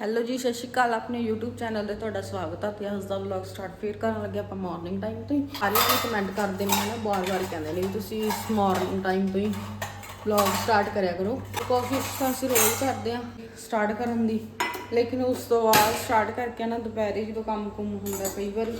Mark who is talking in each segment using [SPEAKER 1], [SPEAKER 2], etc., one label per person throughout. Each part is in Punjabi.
[SPEAKER 1] ਹੈਲੋ ਜੀ, ਸਤਿ ਸ਼੍ਰੀ ਅਕਾਲ। ਆਪਣੇ YouTube ਚੈਨਲ ਤੇ ਤੁਹਾਡਾ ਸਵਾਗਤ ਆ। ਤੇ ਅੱਜ ਦਾ ਵਲੌਗ ਸਟਾਰਟ ਫੇਰ ਕਰਨ ਲੱਗੇ ਆਪਾਂ ਮਾਰਨਿੰਗ ਟਾਈਮ ਤੋਂ ਹੀ। ਸਾਰੇ ਜਣੇ ਕਮੈਂਟ ਕਰਦੇ ਨੇ ਨਾ ਬਾਰ-ਬਾਰ ਕਹਿੰਦੇ ਨੇ ਵੀ ਤੁਸੀਂ ਮਾਰਨਿੰਗ ਟਾਈਮ ਤੋਂ ਹੀ ਵਲੌਗ ਸਟਾਰਟ ਕਰਿਆ ਕਰੋ। ਕੋਸ਼ਿਸ਼ ਤਾਂ ਅਸੀਂ ਰੋਜ਼ ਕਰਦੇ ਆ ਸਟਾਰਟ ਕਰਨ ਦੀ। ਲੇਕਿਨ ਉਸ ਤੋਂ ਬਾਅਦ ਸਟਾਰਟ ਕਰਕੇ ਨਾ ਦੁਪਹਿਰੇ ਜਦੋਂ ਕੰਮ ਕੁਮ ਹੁੰਦਾ ਕਈ ਵਾਰੀ,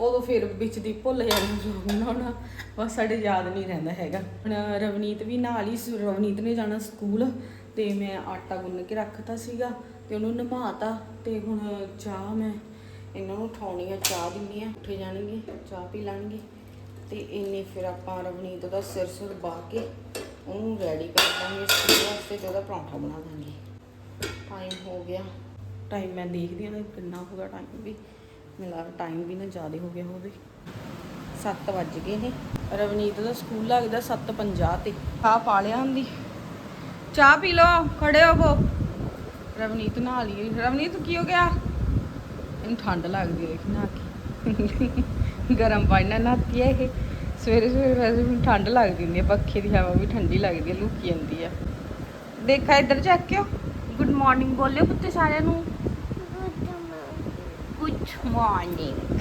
[SPEAKER 1] ਉਦੋਂ ਫਿਰ ਵਿੱਚ ਦੀ ਭੁੱਲ ਜਾਂਦੇ ਜੋ ਬਣਾਉਣਾ। ਬਸ ਸਾਡੇ ਯਾਦ ਨਹੀਂ ਰਹਿੰਦਾ ਹੈਗਾ। ਹੁਣ ਰਵਨੀਤ ਵੀ ਨਾਲ ਹੀ ਰਵਨੀਤ ਨੇ ਜਾਣਾ ਸਕੂਲ ਤੇ ਮੈਂ ਆਟਾ ਗੁੰਨ ਕੇ ਰੱਖਤਾ ਸੀਗਾ। ਤੇ ਉਹਨੂੰ ਨਮਾਤਾ ਤੇ ਹੁਣ ਚਾਹ ਮੈਂ ਇਹਨਾਂ ਨੂੰ ਉਠਾਉਣੀ ਆ, ਚਾਹ ਦਿੰਨੀ ਆ, ਉੱਠੇ ਜਾਣਗੇ, ਚਾਹ ਪੀ ਲੈਣਗੇ। ਤੇ ਇੰਨੇ ਫਿਰ ਆਪਾਂ ਰਵਨੀਤ ਦਾ ਸਿਰ ਸੁਰ ਬਾ ਕੇ ਉਹਨੂੰ ਰੈਡੀ ਕਰ ਦਾਂਗੇ ਸਕੂਲ ਵਾਸਤੇ ਤੇ ਉਹਦਾ ਪਰੌਂਠਾ ਬਣਾ ਦਾਂਗੇ। ਟਾਈਮ ਹੋ ਗਿਆ। ਟਾਈਮ ਮੈਂ ਦੇਖਦੀ ਹਾਂ ਨਾ ਕਿੰਨਾ ਹੋ ਗਿਆ ਟਾਈਮ ਵੀ। ਮੈਨੂੰ ਲੱਗਦਾ ਟਾਈਮ ਵੀ ਨਾ ਜ਼ਿਆਦਾ ਹੋ ਗਿਆ ਹੋਵੇ। 7 ਵੱਜ ਗਏ ਨੇ। ਰਵਨੀਤ ਦਾ ਸਕੂਲ ਲੱਗਦਾ 7:50 ਤੇ। ਚਾਹ ਪਾ ਲਿਆ ਹੁੰਦੀ ਚਾਹ ਪੀ ਲਓ ਖੜੇ ਹੋ ਹੋਵੋ ਰਵਨੀਤ ਨਹਾ ਲਈ ਰਵਨੀਤ, ਕੀ ਹੋ ਗਿਆ? ਇਹਨੂੰ ਠੰਡ ਲੱਗਦੀ ਹੈ ਨਾ ਕਿ ਗਰਮ ਪਾਣੀ ਨਾਲ ਨਹਾਤੀ ਹੈ ਇਹ। ਸਵੇਰੇ ਸਵੇਰੇ ਵੈਸੇ ਵੀ ਠੰਡ ਲੱਗਦੀ ਹੁੰਦੀ ਹੈ ਪੱਖੇ ਦੀ ਹਵਾ ਵੀ ਠੰਡੀ ਲੱਗਦੀ ਹੈ ਲੁਕੀ ਜਾਂਦੀ ਹੈ ਦੇਖਾ ਇੱਧਰ ਚੱਕ ਕਿਓ ਗੁੱਡ ਮਾਰਨਿੰਗ ਬੋਲਿਓ ਪੁੱਤੇ ਸਾਰਿਆਂ ਨੂੰ। ਗੁੱਡ ਮਾਰਨਿੰਗ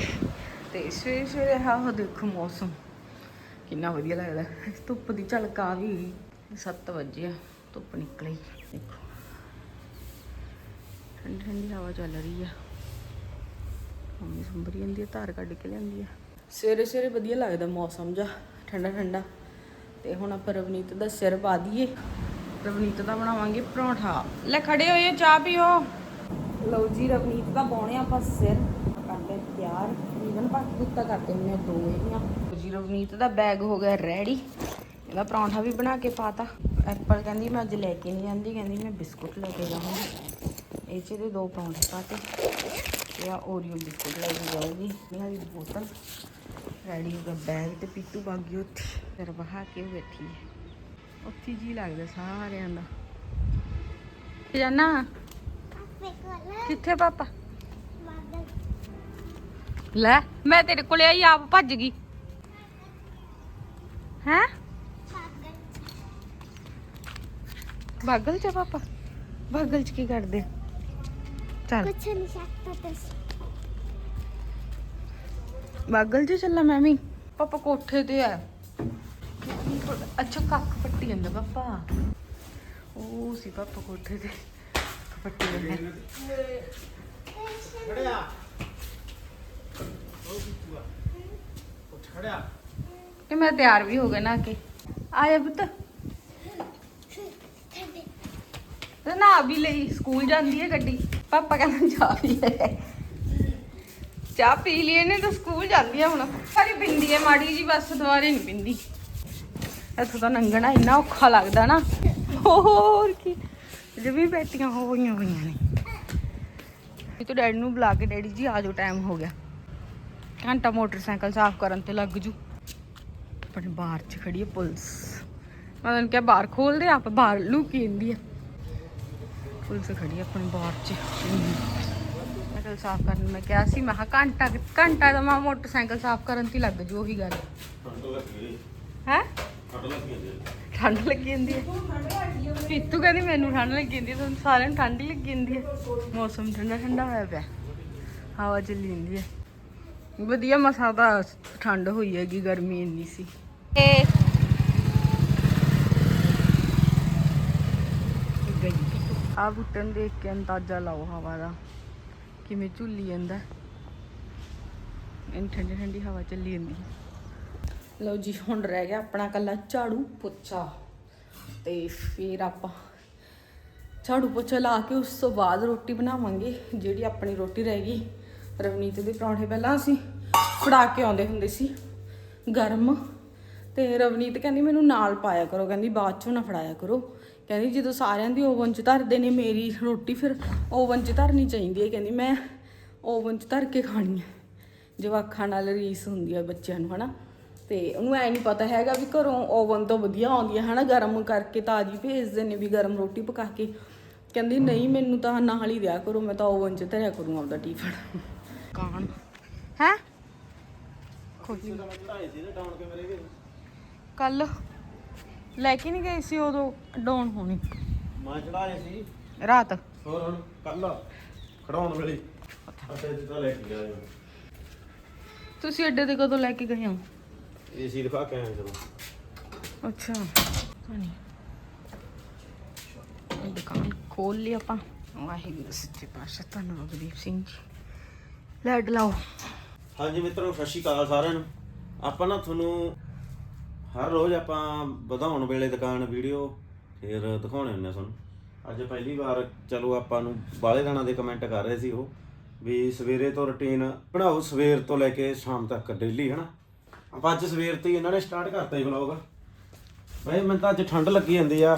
[SPEAKER 1] ਤੇ ਸਵੇਰੇ ਸਵੇਰੇ ਆਹ ਦੇਖੋ ਮੌਸਮ। ਕਿੰਨਾ ਵਧੀਆ ਲੱਗਦਾ। ਧੁੱਪ ਦੀ ਝਲਕ ਆ ਵੀ 7 ਵਜੇ ਧੁੱਪ ਨਿਕਲੀ। ਠੰਡੀ ਠੰਡੀ ਹਵਾ ਚੱਲ ਰਹੀ ਆ। ਮੰਮੀ ਸੰਭਰੀ ਜਾਂਦੀ ਆ, ਧਾਰ ਕੱਢ ਕੇ ਲਿਆਂਦੀ ਆ। ਸਵੇਰੇ ਸਵੇਰੇ ਵਧੀਆ ਲੱਗਦਾ ਮੌਸਮ ਜਾ ਠੰਡਾ ਠੰਡਾ। ਤੇ ਹੁਣ ਆਪਾਂ ਰਵਨੀਤ ਦਾ ਸਿਰ ਪਾ ਦਈਏ। ਰਵਨੀਤ ਦਾ ਬਣਾਵਾਂਗੇ ਪਰੌਂਠਾ। ਲੈ ਖੜੇ ਹੋਏ ਚਾਹ ਪੀਓ। ਲਓ ਜੀ, ਰਵਨੀਤ ਦਾ ਪਾਉਣੇ ਆਪਾਂ ਸਿਰ। ਕਰਦੇ ਤਿਆਰ। ਈਵਨ ਬਾਕੀ ਕੁੱਤਾ ਕਰਦੇ ਹੁੰਦੇ ਆ ਦੋ ਇਹਦੀਆਂ ਜੀ, ਰਵਨੀਤ ਦਾ ਬੈਗ ਹੋ ਗਿਆ ਰੈਡੀ ਇਹਦਾ ਪਰੌਂਠਾ ਵੀ ਬਣਾ ਕੇ ਪਾਤਾ। ਐਪਲ ਕਹਿੰਦੀ ਮੈਂ ਅੱਜ ਲੈ ਕੇ ਨਹੀਂ ਜਾਂਦੀ, ਕਹਿੰਦੀ ਮੈਂ ਬਿਸਕੁਟ ਲੈ ਕੇ ਜਾਵਾਂਗੀ। ਇਹ ਚ ਦੇ ਦੋ ਪਰੌਂਠੇ ਪਾਤੇ ਇਹ ਆ ਓਰੀਓ ਬਿਸਕੁਟ ਲੈ ਕੇ ਜਾਊਗੀ। ਇਹਨਾਂ ਦੀ ਬੋਤਲ ਰੈਡੀ ਹੋ ਗਿਆ ਬੈਗ ਤੇ ਪੀਤੂ ਬਾਗੀ ਉੱਥੇ ਫਿਰ ਬਹਾ ਕੇ ਬੈਠੀ ਹੈ। ਉੱਥੇ ਜੀ ਲੱਗਦਾ ਸਾਰਿਆਂ ਦਾ। ਜਾਨਾ ਕਿੱਥੇ ਪਾਪਾ? ਲੈ ਮੈਂ ਤੇਰੇ ਕੋਲੇ ਆਈ ਆਪ ਭੱਜ ਗਈ। ਹੈ? ਬਾਗਲ ਚ ਪਾਪਾ? ਬਾਗਲ ਚ ਕੀ ਕਰਦੇ? ਚੱਲ।
[SPEAKER 2] ਕੁਛ ਨਹੀਂ ਸਕਤਾ ਤੁਸੀਂ
[SPEAKER 1] ਬਾਗਲ ਚ ਚੱਲਾਂ ਮੈਂ ਵੀ। ਪਾਪਾ ਕੋਠੇ ਤੇ ਆ। ਅੱਛਾ ਕੱਖ ਪੱਟੀ ਜਾਂਦਾ ਪਾਪਾ। ਉਹ ਸੀ ਪਾਪਾ ਕੋਠੇ ਤੇ। ਕੱਖ ਪੱਟੀ ਜਾਂਦਾ।
[SPEAKER 3] ਖੜਿਆ। ਉੱਠ ਖੜਿਆ
[SPEAKER 1] ਕਿ ਮੈਂ ਤਿਆਰ ਵੀ ਹੋ ਗਿਆ ਨਾ ਕਿ। ਆਇਆ ਪੁੱਤ। ਤੇ ਨਾ ਵੀ ਲਈ, ਸਕੂਲ ਜਾਂਦੀ ਹੈ ਗੱਡੀ। ਪਾਪਾ ਕਹਿੰਦਾ ਜਾ ਵੀ ਲੈ। ਚਾਹ ਪੀ ਲਈ ਨੇ ਤਾਂ ਸਕੂਲ ਜਾਂਦੀ ਆ ਹੁਣ। ਸਾਰੀ ਪਿੰਦੀ ਹੈ ਮਾੜੀ ਜੀ ਬਸ ਦੁਬਾਰੇ ਨਹੀਂ ਪਿੰਦੀ ਇੱਥੋਂ ਤਾਂ ਨੰਗਣਾ ਇੰਨਾ ਔਖਾ ਲੱਗਦਾ ਨਾ। ਹੋਰ ਕੀ। ਜਿਵੇਂ ਬੈਠੀਆਂ ਹੋਈਆਂ ਹੋਈਆਂ ਨੇ। ਇਹ ਤਾਂ ਡੈਡੀ ਨੂੰ ਬੁਲਾ ਕੇ ਡੈਡੀ ਜੀ, ਆ ਜਾਓ ਟਾਈਮ ਹੋ ਗਿਆ। ਘੰਟਾ ਮੋਟਰਸਾਈਕਲ ਸਾਫ਼ ਕਰਨ ਤੇ ਲੱਗ ਜੂ। ਆਪਣੇ ਬਾਹਰ ਚ ਖੜੀ ਹੈ ਪੁਲਿਸ। ਮੈਂ ਉਹਨਾਂ ਕਿਹਾ, ਬਾਹਰ ਖੋਲ ਦੇ ਆਪ ਬਾਹਰ ਲੁਕੀ ਜਾਂਦੀ ਹੈ ਪੁਲਿਸ ਖੜੀ ਆਪਣੇ ਬਾਹਰ ਚ। ਸਾਈਕਲ ਸਾਫ਼ ਕਰਨ ਮੈਂ ਕਿਹਾ ਸੀ ਮੈਂ ਕਿਹਾ ਘੰਟਾ ਘੰਟਾ ਦਾ ਮੈਂ ਮੋਟਰਸਾਈਕਲ ਸਾਫ਼ ਕਰਨ ਤੇ ਹੀ ਲੱਗ ਜੂ ਉਹੀ ਗੱਲ। ਹੈ? ਠੰਡ ਲੱਗੀ ਜਾਂਦੀ ਹੈ। ਪੀਤੂ ਕਹਿੰਦੀ ਮੈਨੂੰ ਠੰਡ ਲੱਗੀ ਜਾਂਦੀ ਹੈ ਤੁਹਾਨੂੰ ਸਾਰਿਆਂ ਨੂੰ ਠੰਡ ਹੀ ਲੱਗੀ ਜਾਂਦੀ ਹੈ। ਮੌਸਮ ਠੰਡਾ ਠੰਡਾ ਹੋਇਆ ਪਿਆ। ਹਵਾ ਚੱਲੀ ਜਾਂਦੀ ਹੈ। ਵਧੀਆ ਮਸਾ ਤਾਂ ਠੰਡ ਹੋਈ ਹੈਗੀ ਗਰਮੀ ਇੰਨੀ ਸੀ। ਗਈ ਆ ਬੁੱਟਨ ਦੇਖ ਕੇ ਅੰਦਾਜ਼ਾ ਲਾਓ ਹਵਾ ਦਾ। ਕਿਵੇਂ ਝੁੱਲੀ ਜਾਂਦਾ। ਇੰਨੀ ਠੰਡੀ ਠੰਡੀ ਹਵਾ ਚੱਲੀ ਜਾਂਦੀ। ਲਓ ਜੀ, ਹੁਣ ਰਹਿ ਗਿਆ ਆਪਣਾ ਕੱਲਾ ਝਾੜੂ ਪੋਚਾ। ਤੇ ਫਿਰ ਆਪਾਂ ਝਾੜੂ ਪੋਚਾ ਲਾ ਕੇ ਉਸ ਤੋਂ ਬਾਅਦ ਰੋਟੀ ਬਣਾਵਾਂਗੇ, ਜਿਹੜੀ ਆਪਣੀ ਰੋਟੀ ਰਹਿ ਗਈ। ਰਵਨੀਤ ਦੇ ਪਰੌਂਠੇ ਪਹਿਲਾਂ ਅਸੀਂ ਫੜਾ ਕੇ ਆਉਂਦੇ ਹੁੰਦੇ ਸੀ, ਗਰਮ। ਤੇ ਰਵਨੀਤ ਕਹਿੰਦੀ, ਮੈਨੂੰ ਨਾਲ ਪਾਇਆ ਕਰੋ। ਕਹਿੰਦੀ, ਬਾਅਦ ਚੋਂ ਨਾ ਫੜਾਇਆ ਕਰੋ। ਕਹਿੰਦੀ ਜਦੋਂ ਸਾਰਿਆਂ ਦੀ ਓਵਨ 'ਚ ਧਰਦੇ ਨੇ ਮੇਰੀ ਰੋਟੀ ਫਿਰ ਓਵਨ 'ਚ ਧਰਨੀ ਚਾਹੀਦੀ ਹੈ। ਕਹਿੰਦੀ ਮੈਂ ਓਵਨ 'ਚ ਧਰ ਕੇ ਖਾਣੀ ਹੈ। ਜਵਾਕਾਂ ਨਾਲ ਰੀਸ ਹੁੰਦੀ ਹੈ ਬੱਚਿਆਂ ਨੂੰ ਹਨਾ? ਤੇ ਉਹਨੂੰ ਐ ਨਹੀਂ ਪਤਾ ਹੈਗਾ ਵੀ ਘਰੋਂ ਓਵਨ ਤੋਂ ਵਧੀਆ ਆਉਂਦੀ ਹੈ ਹਨਾ? ਗਰਮ ਕਰਕੇ ਤਾਜ਼ੀ ਭੇਜਦੇ ਨੇ ਵੀ ਗਰਮ ਰੋਟੀ ਪਕਾ ਕੇ। ਕਹਿੰਦੀ ਨਹੀਂ ਮੈਨੂੰ ਤਾਂ ਨਾਲ ਹੀ ਦਿਆ ਕਰੋ ਮੈਂ ਤਾਂ ਓਵਨ 'ਚ ਧਰਿਆ ਕਰੂੰ ਆਪਦਾ ਟਿਫਨ। ਕਾਣ। ਹੈ? ਕੱਲ ਲੈ ਕੇ ਨਹੀਂ ਗਏ ਸੀ ਉਦੋਂ ਡਾਊਨ ਹੋਣੀ।
[SPEAKER 3] ਮੈਂ ਚੜਾਏ ਸੀ।
[SPEAKER 1] ਰਾਤ।
[SPEAKER 3] ਹੋਰ ਹੁਣ ਕੱਲ ਖੜਾਉਣ ਵੇਲੇ। ਅੱਛਾ ਜੀ ਤਾਂ ਲੈ ਕੇ ਗਿਆ
[SPEAKER 1] ਤੁਸੀਂ ਅੱਡੇ ਤੇ ਕਦੋਂ ਲੈ ਕੇ ਗਏ ਹੋ?
[SPEAKER 3] ਏਸੀ ਦਿਖਾ ਕੇ ਆਇਆ ਚਲੋ
[SPEAKER 1] ਅੱਛਾ। ਨਹੀਂ ਦੁਕਾਨ ਖੋਲ ਲਈ ਆਪਾਂ। ਵਾਹਿਗੁਰੂ ਸੱਚੇ ਪਾਤਸ਼ਾਹ ਧੰਨਵਾਦ ਗੁਰਦੀਪ ਸਿੰਘ ਜੀ। ਲੈਟ ਲਾਓ।
[SPEAKER 3] ਹਾਂਜੀ ਮਿੱਤਰੋ ਸਤਿ ਸ਼੍ਰੀ ਅਕਾਲ ਸਾਰਿਆਂ ਨੂੰ। ਆਪਾਂ ਨਾ ਤੁਹਾਨੂੰ ਹਰ ਰੋਜ਼ ਆਪਾਂ ਵਧਾਉਣ ਵੇਲੇ ਦੁਕਾਨ ਵੀਡੀਓ ਫਿਰ ਦਿਖਾਉਣੇ ਹੁੰਦੇ ਆ ਤੁਹਾਨੂੰ। ਅੱਜ ਪਹਿਲੀ ਵਾਰ ਚਲੋ ਆਪਾਂ ਨੂੰ ਬਾਲੇ ਦਾਣਾ ਦੇ ਕਮੈਂਟ ਕਰ ਰਹੇ ਸੀ ਉਹ ਵੀ ਸਵੇਰੇ ਤੋਂ ਰੁਟੀਨ ਬਣਾਓ ਸਵੇਰ ਤੋਂ ਲੈ ਕੇ ਸ਼ਾਮ ਤੱਕ ਡੇਲੀ ਹਨਾ? ਆਪਾਂ ਅੱਜ ਸਵੇਰ ਤੋਂ ਹੀ ਇਹਨਾਂ ਨੇ ਸਟਾਰਟ ਕਰਤਾ ਹੀ ਵਲੌਗ ਬਈ ਮੈਨੂੰ ਤਾਂ ਅੱਜ ਠੰਡ ਲੱਗੀ ਜਾਂਦੀ ਆ।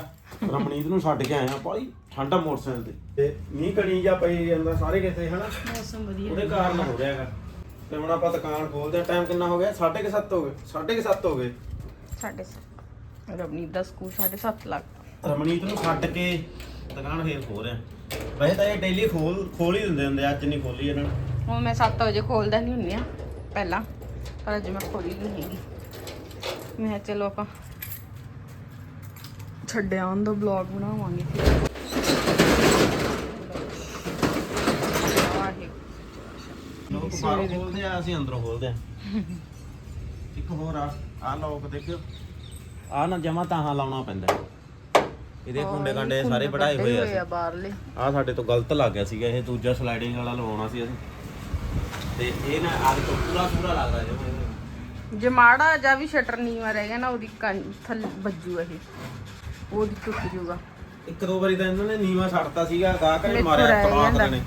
[SPEAKER 3] ਰਮਣੀਤ ਨੂੰ ਛੱਡ ਕੇ ਆਇਆ ਭਾਈ ਠੰਡਾ ਮੋਟਰਸਾਈਕਲ ਤੇ। ਤੇ ਮੀਂਹ ਕਣੀ ਜਾਂ ਪਈ ਜਾਂਦਾ ਸਾਰੇ ਕਿਤੇ ਹਨਾ?
[SPEAKER 1] ਮੌਸਮ ਵਧੀਆ
[SPEAKER 3] ਉਹਦੇ ਕਾਰਨ ਹੋ ਰਿਹਾ ਹੈਗਾ। ਤੇ ਹੁਣ ਆਪਾਂ ਦੁਕਾਨ ਖੋਲਦੇ ਆ ਟਾਈਮ ਕਿੰਨਾ ਹੋ ਗਿਆ? 7:30 ਹੋ ਗਏ 7:30 ਹੋ ਗਏ।
[SPEAKER 1] ਸਾਡੇ ਰਵਨੀਤ ਦਾ ਸਕੂਲ 7:30 ਲੱਗ
[SPEAKER 3] ਰਮਣੀਤ ਨੂੰ ਛੱਡ ਕੇ ਦੁਕਾਨ ਫੇਰ ਖੋਲ ਰਿਹਾ। ਵੈਸੇ ਤਾਂ ਇਹ ਡੇਲੀ ਖੋਲ ਖੋਲ ਹੀ ਦਿੰਦੇ ਹੁੰਦੇ ਅੱਜ ਨਹੀਂ ਖੋਲੀ ਇਹਨਾਂ ਨੇ।
[SPEAKER 1] ਹੁਣ ਮੈਂ 7 ਵਜੇ ਖੋਲਦਾ ਨਹੀਂ ਹੁੰਨੀ ਆ ਪਹਿਲਾਂ ਪਰ ਅੱਜ ਮੈਂ ਖੋਲੀ ਨਹੀਂ ਹੈਗੀ। ਮੈਂ ਕਿਹਾ ਚਲੋ ਆਪਾਂ ਛੱਡਿਆ ਉਹਨਾਂ ਦਾ ਬਲੌਗ ਬਣਾਵਾਂਗੇ ਫਿਰ।
[SPEAKER 3] ਲੋਕ ਬਾਹਰੋਂ ਖੋਲਦੇ ਆ ਅਸੀਂ ਅੰਦਰੋਂ ਖੋਲਦੇ ਆ। ਇੱਕ ਹੋਰ ਆ। ਆ ਲੋਕ ਦੇਖਿਓ। ਆ ਨਾ ਜਮਾ ਤਾਹਾਂ ਲਾਉਣਾ ਪੈਂਦਾ ਇਹਦੇ ਕੁੰਡੇ ਕਾਂਡੇ ਸਾਰੇ ਵਢਾਏ ਹੋਏ ਆ ਅਸੀਂ।
[SPEAKER 1] ਬਾਹਰਲੇ।
[SPEAKER 3] ਆ ਸਾਡੇ ਤੋਂ ਗਲਤ ਲੱਗ ਗਿਆ ਸੀਗਾ ਇਹ ਦੂਜਾ ਸਲਾਈਡਿੰਗ ਵਾਲਾ ਲਵਾਉਣਾ ਸੀ ਅਸੀਂ। ਤੇ ਇਹ ਨਾ ਆਦ ਤੋਂ ਪੂਰਾ ਪੂਰਾ ਲੱਗਦਾ ਜਿਵੇਂ
[SPEAKER 1] ਜੇ ਮਾੜਾ ਜਾਂ ਵੀ ਸ਼ਟਰ ਨੀਵਾ ਰਹਿ ਗਿਆ ਨਾ ਉਹਦੀ ਕੰਨ ਥੱਲੇ ਵੱਜੂ ਇਹ। ਉਹਦੀ ਟੁੱਟ ਜੂਗਾ
[SPEAKER 3] ਇੱਕ ਦੋ ਵਾਰੀ ਤਾਂ ਇਹਨਾਂ ਨੇ ਨੀਵਾ ਛੱਡਤਾ ਸੀਗਾ ਗਾਹਕ ਨੇ ਮਾਰਿਆ
[SPEAKER 1] ਰਹਿ।
[SPEAKER 3] ਨੇ।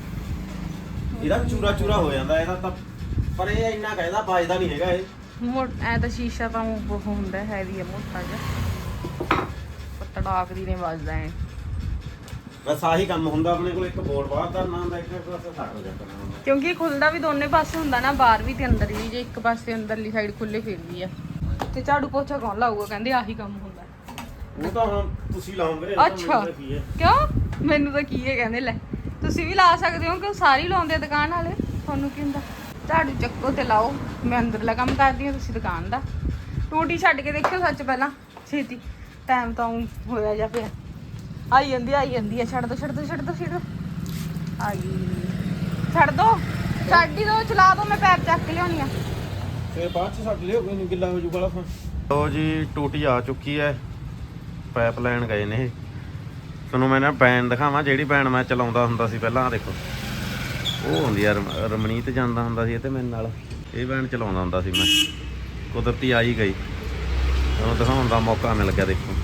[SPEAKER 3] ਇਹਦਾ ਚੂਰਾ ਚੂਰਾ ਹੋ ਜਾਂਦਾ ਇਹਦਾ ਤਾਂ ਪਰ ਇਹ ਇੰਨਾ ਕਹਿੰਦਾ ਵੱਜਦਾ ਨਹੀਂ ਹੈਗਾ ਇਹ।
[SPEAKER 1] ਐ ਤਾਂ ਸ਼ੀਸ਼ਾ ਤਾਂ ਉਹ ਹੁੰਦਾ ਹੈਵੀ ਆ ਮੋਟਾ ਜਿਹਾ। ਪਤੜਾਕ ਦੀ ਨੇ ਵੱਜਦਾ ਐ
[SPEAKER 3] ਬਸ ਆਹੀ ਕੰਮ ਹੁੰਦਾ ਆਪਣੇ ਕੋਲ ਇੱਕ ਬੋਰਡ ਬਾਹਰ ਕਰਨਾ ਹੁੰਦਾ ਇੱਕ ਪਾਸੇ ਹੋ ਜਾਂਦਾ ਹੁੰਦਾ।
[SPEAKER 1] ਕਿਉਂਕਿ ਇਹ ਖੁੱਲਦਾ ਵੀ ਦੋਨੇ ਪਾਸੇ ਹੁੰਦਾ ਨਾ ਬਾਹਰ ਵੀ ਤੇ ਅੰਦਰ ਵੀ। ਜੇ ਇੱਕ ਪਾਸੇ ਅੰਦਰਲੀ ਸਾਈਡ ਖੁੱਲੇ ਫਿਰਦੀ ਆ। ਤੇ ਝਾੜੂ ਪੋਚਾ ਕੌਣ ਲਾਊਗਾ? ਕਹਿੰਦੇ ਆਹੀ ਕੰਮ ਹੁੰਦਾ।
[SPEAKER 3] ਉਹ ਤਾਂ ਹੁਣ ਤੁਸੀਂ ਲਾਉਂਗੇ
[SPEAKER 1] ਅੱਛਾ। ਕਿਉਂ? ਮੈਨੂੰ ਤਾਂ ਕੀ ਹੈ ਕਹਿੰਦੇ ਲੈ। ਤੁਸੀਂ ਵੀ ਲਾ ਸਕਦੇ ਹੋ ਕਿ ਸਾਰੇ ਲਾਉਂਦੇ ਦੁਕਾਨ ਵਾਲੇ। ਤੁਹਾਨੂੰ ਕੀ ਹੁੰਦਾ? ਝਾੜੂ ਚੱਕੋ ਤੇ ਲਾਓ। ਮੈਂ ਅੰਦਰਲਾ ਕੰਮ ਕਰਦੀ ਹਾਂ ਤੁਸੀਂ ਦੁਕਾਨ ਦਾ। ਟੂਟੀ ਛੱਡ ਕੇ ਦੇਖਿਓ ਸੱਚ ਪਹਿਲਾਂ। ਛੇਤੀ। ਟਾਈਮ ਤਾਂ ਹੋਇਆ ਜਾਂ ਪਿਆ। ਆਈ ਜਾਂਦੀ ਆਈ ਜਾਂਦੀ ਆ। ਛੱਡ ਦੋ ਛੱਡ ਦੋ ਛੱਡ ਦੋ ਛੱਡ ਦੋ। ਆ ਗਈ ਛੱਡ ਦੋ। ਛੱਡ ਹੀ ਦੋ ਚਲਾ ਦੋ। ਮੈਂ ਪੈਪ ਚੱਕ ਕੇ ਲਿਆਉਣੀ ਆ।
[SPEAKER 3] ਫਿਰ ਬਾਅਦ ਚ ਛੱਡ ਲਿਓ ਕੋਈ ਨਹੀਂ ਗਿੱਲਾ ਹੋ ਜੂ ਬੜਾ ਫਿਰ ਲੋ ਜੀ ਟੂਟੀ ਆ ਚੁੱਕੀ ਹੈ ਪਾਈਪ ਲਾਈਨ ਗਏ ਨੇ ਇਹ। ਤੁਹਾਨੂੰ ਮੈਂ ਨਾ ਬੈਨ ਦਿਖਾਵਾਂ। ਜਿਹੜੀ ਬੈਨ ਮੈਂ ਚਲਾਉਂਦਾ ਹੁੰਦਾ ਸੀ ਪਹਿਲਾਂ ਆਹ ਦੇਖੋ। ਉਹ ਹੁੰਦੀ ਆ, ਰਮ- ਰਮਣੀਤ ਜਾਂਦਾ ਹੁੰਦਾ ਸੀ ਇਹ ਤੇ ਮੇਰੇ ਨਾਲ। ਇਹ ਵੈਨ ਚਲਾਉਂਦਾ ਹੁੰਦਾ ਸੀ ਮੈਂ। ਕੁਦਰਤੀ ਆ ਹੀ ਗਈ। ਤੁਹਾਨੂੰ ਦਿਖਾਉਣ ਦਾ ਮੌਕਾ ਮਿਲ ਗਿਆ ਦੇਖੋ।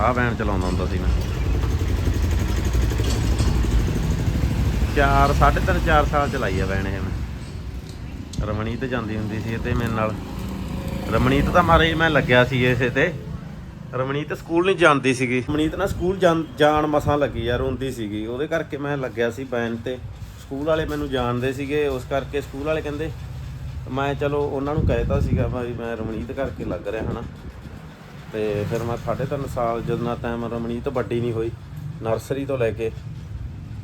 [SPEAKER 3] ਆਹ ਵੈਨ ਚਲਾਉਂਦਾ ਹੁੰਦਾ ਸੀ ਮੈਂ। ਚਾਰ, ਸਾਢੇ ਤਿੰਨ, ਚਾਰ ਸਾਲ ਚਲਾਈ ਆ ਵੈਨ ਇਹ ਮੈਂ। ਰਮਣੀਤ ਜਾਂਦੀ ਹੁੰਦੀ ਸੀ ਤੇ ਮੇਰੇ ਨਾਲ। ਰਮਣੀਤ ਤਾਂ ਮਾਰੇ, ਮੈਂ ਲੱਗਿਆ ਸੀ ਇਸੇ ਤੇ। ਰਮਣੀਤ ਸਕੂਲ ਨਹੀਂ ਜਾਂਦੀ ਸੀਗੀ। ਰਮਣੀਤ ਨਾ ਸਕੂਲ ਜਾਣ- ਜਾਣ ਮਸਾਂ ਲੱਗੀ ਯਾਰ, ਰੋਂਦੀ ਸੀਗੀ। ਉਹਦੇ ਕਰਕੇ ਮੈਂ ਲੱਗਿਆ ਸੀ ਬੈਨ ਤੇ। ਸਕੂਲ ਵਾਲੇ ਮੈਨੂੰ ਜਾਣਦੇ ਸੀਗੇ, ਉਸ ਕਰਕੇ ਸਕੂਲ ਵਾਲੇ ਕਹਿੰਦੇ, ਮੈਂ ਚਲੋ ਉਹਨਾਂ ਨੂੰ ਕਹਿਤਾ ਸੀਗਾ ਭਾਈ, ਮੈਂ ਰਮਣੀਤ ਕਰਕੇ ਲੱਗ ਰਿਹਾ, ਹਨਾ। ਤੇ ਫਿਰ ਮੈਂ ਸਾਢੇ ਤਿੰਨ ਸਾਲ ਜਦੋਂ ਟਾਈਮ ਰਮਣੀਤ ਵੱਡੀ ਨਹੀਂ ਹੋਈ, ਨਰਸਰੀ ਤੋਂ ਲੈ ਕੇ,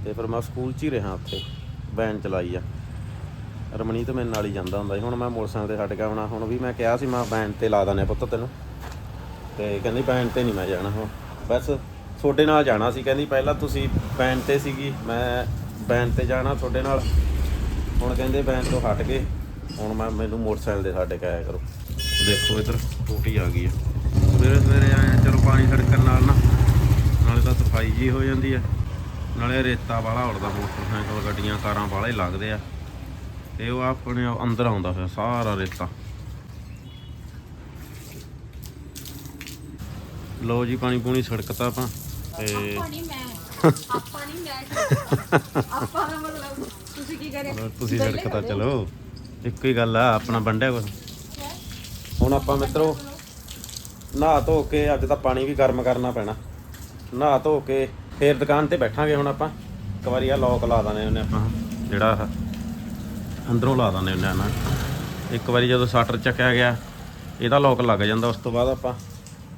[SPEAKER 3] ਤੇ ਫਿਰ ਮੈਂ ਸਕੂਲ 'ਚ ਹੀ ਰਿਹਾ ਉੱਥੇ ਬੈਨ ਚਲਾਈ ਆ। ਰਮਣੀਤ ਮੇਰੇ ਨਾਲ ਹੀ ਜਾਂਦਾ ਹੁੰਦਾ ਸੀ। ਹੁਣ ਮੈਂ ਮੋਟਰਸਾਈਕਲ ਤੇ ਛੱਡ ਕੇ ਆਉਣਾ ਹੁਣ ਵੀ ਮੈਂ ਕਿਹਾ ਸੀ, ਮੈਂ ਬੈਨ ਤੇ ਲਾ ਦਾਨੇ ਪੁੱਤ ਤੈਨੂੰ। ਤੇ ਕਹਿੰਦੀ ਬੈਨ ਤੇ ਨਹੀਂ ਮੈਂ ਜਾਣਾ ਹੁਣ। ਬਸ ਤੁਹਾਡੇ ਨਾਲ ਜਾਣਾ ਸੀ, ਕਹਿੰਦੀ ਪਹਿਲਾਂ ਤੁਸੀਂ ਬੈਨ ਤੇ ਸੀਗੀ, ਮੈਂ ਬੈਨ ਤੇ ਜਾਣਾ ਤੁਹਾਡੇ ਨਾਲ। ਹੁਣ ਕਹਿੰਦੇ ਬੈਂਡ ਤੋਂ ਹਟ ਗਏ ਹੁਣ ਮੈਂ ਮੈਨੂੰ ਮੋਟਰਸਾਈਕਲ ਤੇ ਸਾਡੇ ਕੇ ਕਰੋ। ਦੇਖੋ ਇੱਧਰ, ਟੂਟੀ ਆ ਗਈ ਹੈ ਸਵੇਰੇ ਸਵੇਰੇ ਆਏ ਚਲੋ ਪਾਣੀ ਛੜਕਣ ਨਾਲ ਨਾ, ਨਾਲੇ ਤਾਂ ਸਫ਼ਾਈ ਜੀ ਹੋ ਜਾਂਦੀ ਹੈ ਨਾਲੇ ਰੇਤਾ ਵਾਲਾ ਉੜਦਾ ਮੋਟਰਸਾਈਕਲ, ਗੱਡੀਆਂ, ਕਾਰਾਂ ਵਾਲੇ ਲੱਗਦੇ ਆ। ਤੇ ਉਹ ਆਪਣੇ ਅੰਦਰ ਆਉਂਦਾ ਫਿਰ ਸਾਰਾ ਰੇਤਾ। ਲੋ ਜੀ ਪਾਣੀ ਪੂਣੀ ਸੜਕਤਾ ਆਪਾਂ ਤੇ
[SPEAKER 1] ਨਹੀਂ ਮੈਂ ਆਪਾਂ ਨਹੀਂ ਮੈਂ ਆਪਾਂ ਦਾ ਮਤਲਬ ਤੁਸੀਂ ਕੀ ਕਰੇ
[SPEAKER 3] ਤੁਸੀਂ ਸੜਕਤਾ ਚਲੋ ਇੱਕੋ ਹੀ ਗੱਲ ਆ ਆਪਣਾ ਵੰਡਿਆ ਕੁਛ। ਹੁਣ ਆਪਾਂ ਮਿੱਤਰੋ ਨਹਾ ਧੋ ਕੇ ਅੱਜ ਤਾਂ ਪਾਣੀ ਵੀ ਗਰਮ ਕਰਨਾ ਪੈਣਾ। ਨਹਾ ਧੋ ਕੇ ਫੇਰ ਦੁਕਾਨ ਤੇ ਬੈਠਾਂਗੇ ਹੁਣ ਆਪਾਂ। ਇੱਕ ਵਾਰੀ ਆ ਲੋਕ ਲਾ ਦਾਨੇ ਉਹਨੇ ਆਪਾਂ ਜਿਹੜਾ ਆਹ ਅੰਦਰੋਂ ਲਾ ਦਾਨੇ ਉਹਨੇ ਨਾ। ਇੱਕ ਵਾਰੀ ਜਦੋਂ ਸ਼ਟਰ ਚੱਕਿਆ ਗਿਆ ਇਹਦਾ ਲੋਕ ਲੱਗ ਜਾਂਦਾ ਉਸ ਤੋਂ ਬਾਅਦ ਆਪਾਂ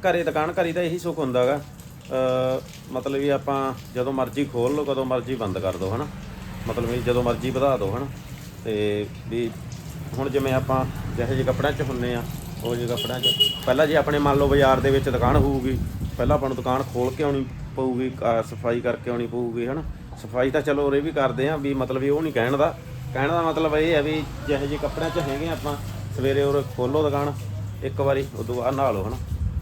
[SPEAKER 3] ਘਰੇ ਦੁਕਾਨ ਘਰੀ ਤਾਂ ਇਹੀ ਸੁੱਖ ਹੁੰਦਾਗਾ ਅ ਮਤਲਬ ਵੀ ਆਪਾਂ ਜਦੋਂ ਮਰਜ਼ੀ ਖੋਲ ਲਓ ਕਦੋਂ ਮਰਜ਼ੀ ਬੰਦ ਕਰ ਦਿਓ ਹਨਾ? ਮਤਲਬ ਵੀ ਜਦੋਂ ਮਰਜ਼ੀ ਵਧਾ ਦਿਓ ਹਨਾ? ਤੇ ਵੀ ਹੁਣ ਜਿਵੇਂ ਆਪਾਂ ਜਿਹੇ ਜਿਹੇ ਕੱਪੜਿਆਂ 'ਚ ਹੁੰਨੇ ਆ ਉਹ ਜਿਹੇ ਕੱਪੜਿਆਂ 'ਚ ਪਹਿਲਾਂ ਜੇ ਆਪਣੇ ਮੰਨ ਲਓ ਬਾਜ਼ਾਰ ਦੇ ਵਿੱਚ ਦੁਕਾਨ ਹੋਊਗੀ ਪਹਿਲਾਂ ਆਪਾਂ ਨੂੰ ਦੁਕਾਨ ਖੋਲ ਕੇ ਆਉਣੀ ਪਊਗੀ ਅ, ਸਫ਼ਾਈ ਕਰਕੇ ਆਉਣੀ ਪਊਗੀ ਹਨਾ? ਸਫ਼ਾਈ ਤਾਂ ਚਲੋ ਉਰੇ ਵੀ ਕਰਦੇ ਆ ਵੀ ਮਤਲਬ ਵੀ ਉਹ ਨਹੀਂ ਕਹਿਣ ਦਾ। ਕਹਿਣ ਦਾ ਮਤਲਬ ਇਹ ਹੈ ਵੀ ਜਿਹੇ ਜਿਹੇ ਕੱਪੜਿਆਂ 'ਚ ਹੈਗੇ ਆਪਾਂ ਸਵੇਰੇ ਉਰੇ ਖੋਲੋ ਦੁਕਾਨ ਇੱਕ ਵਾਰੀ ਉਦੋਂ ਬਾਅਦ ਨਹਾ ਲਓ ਹਨਾ?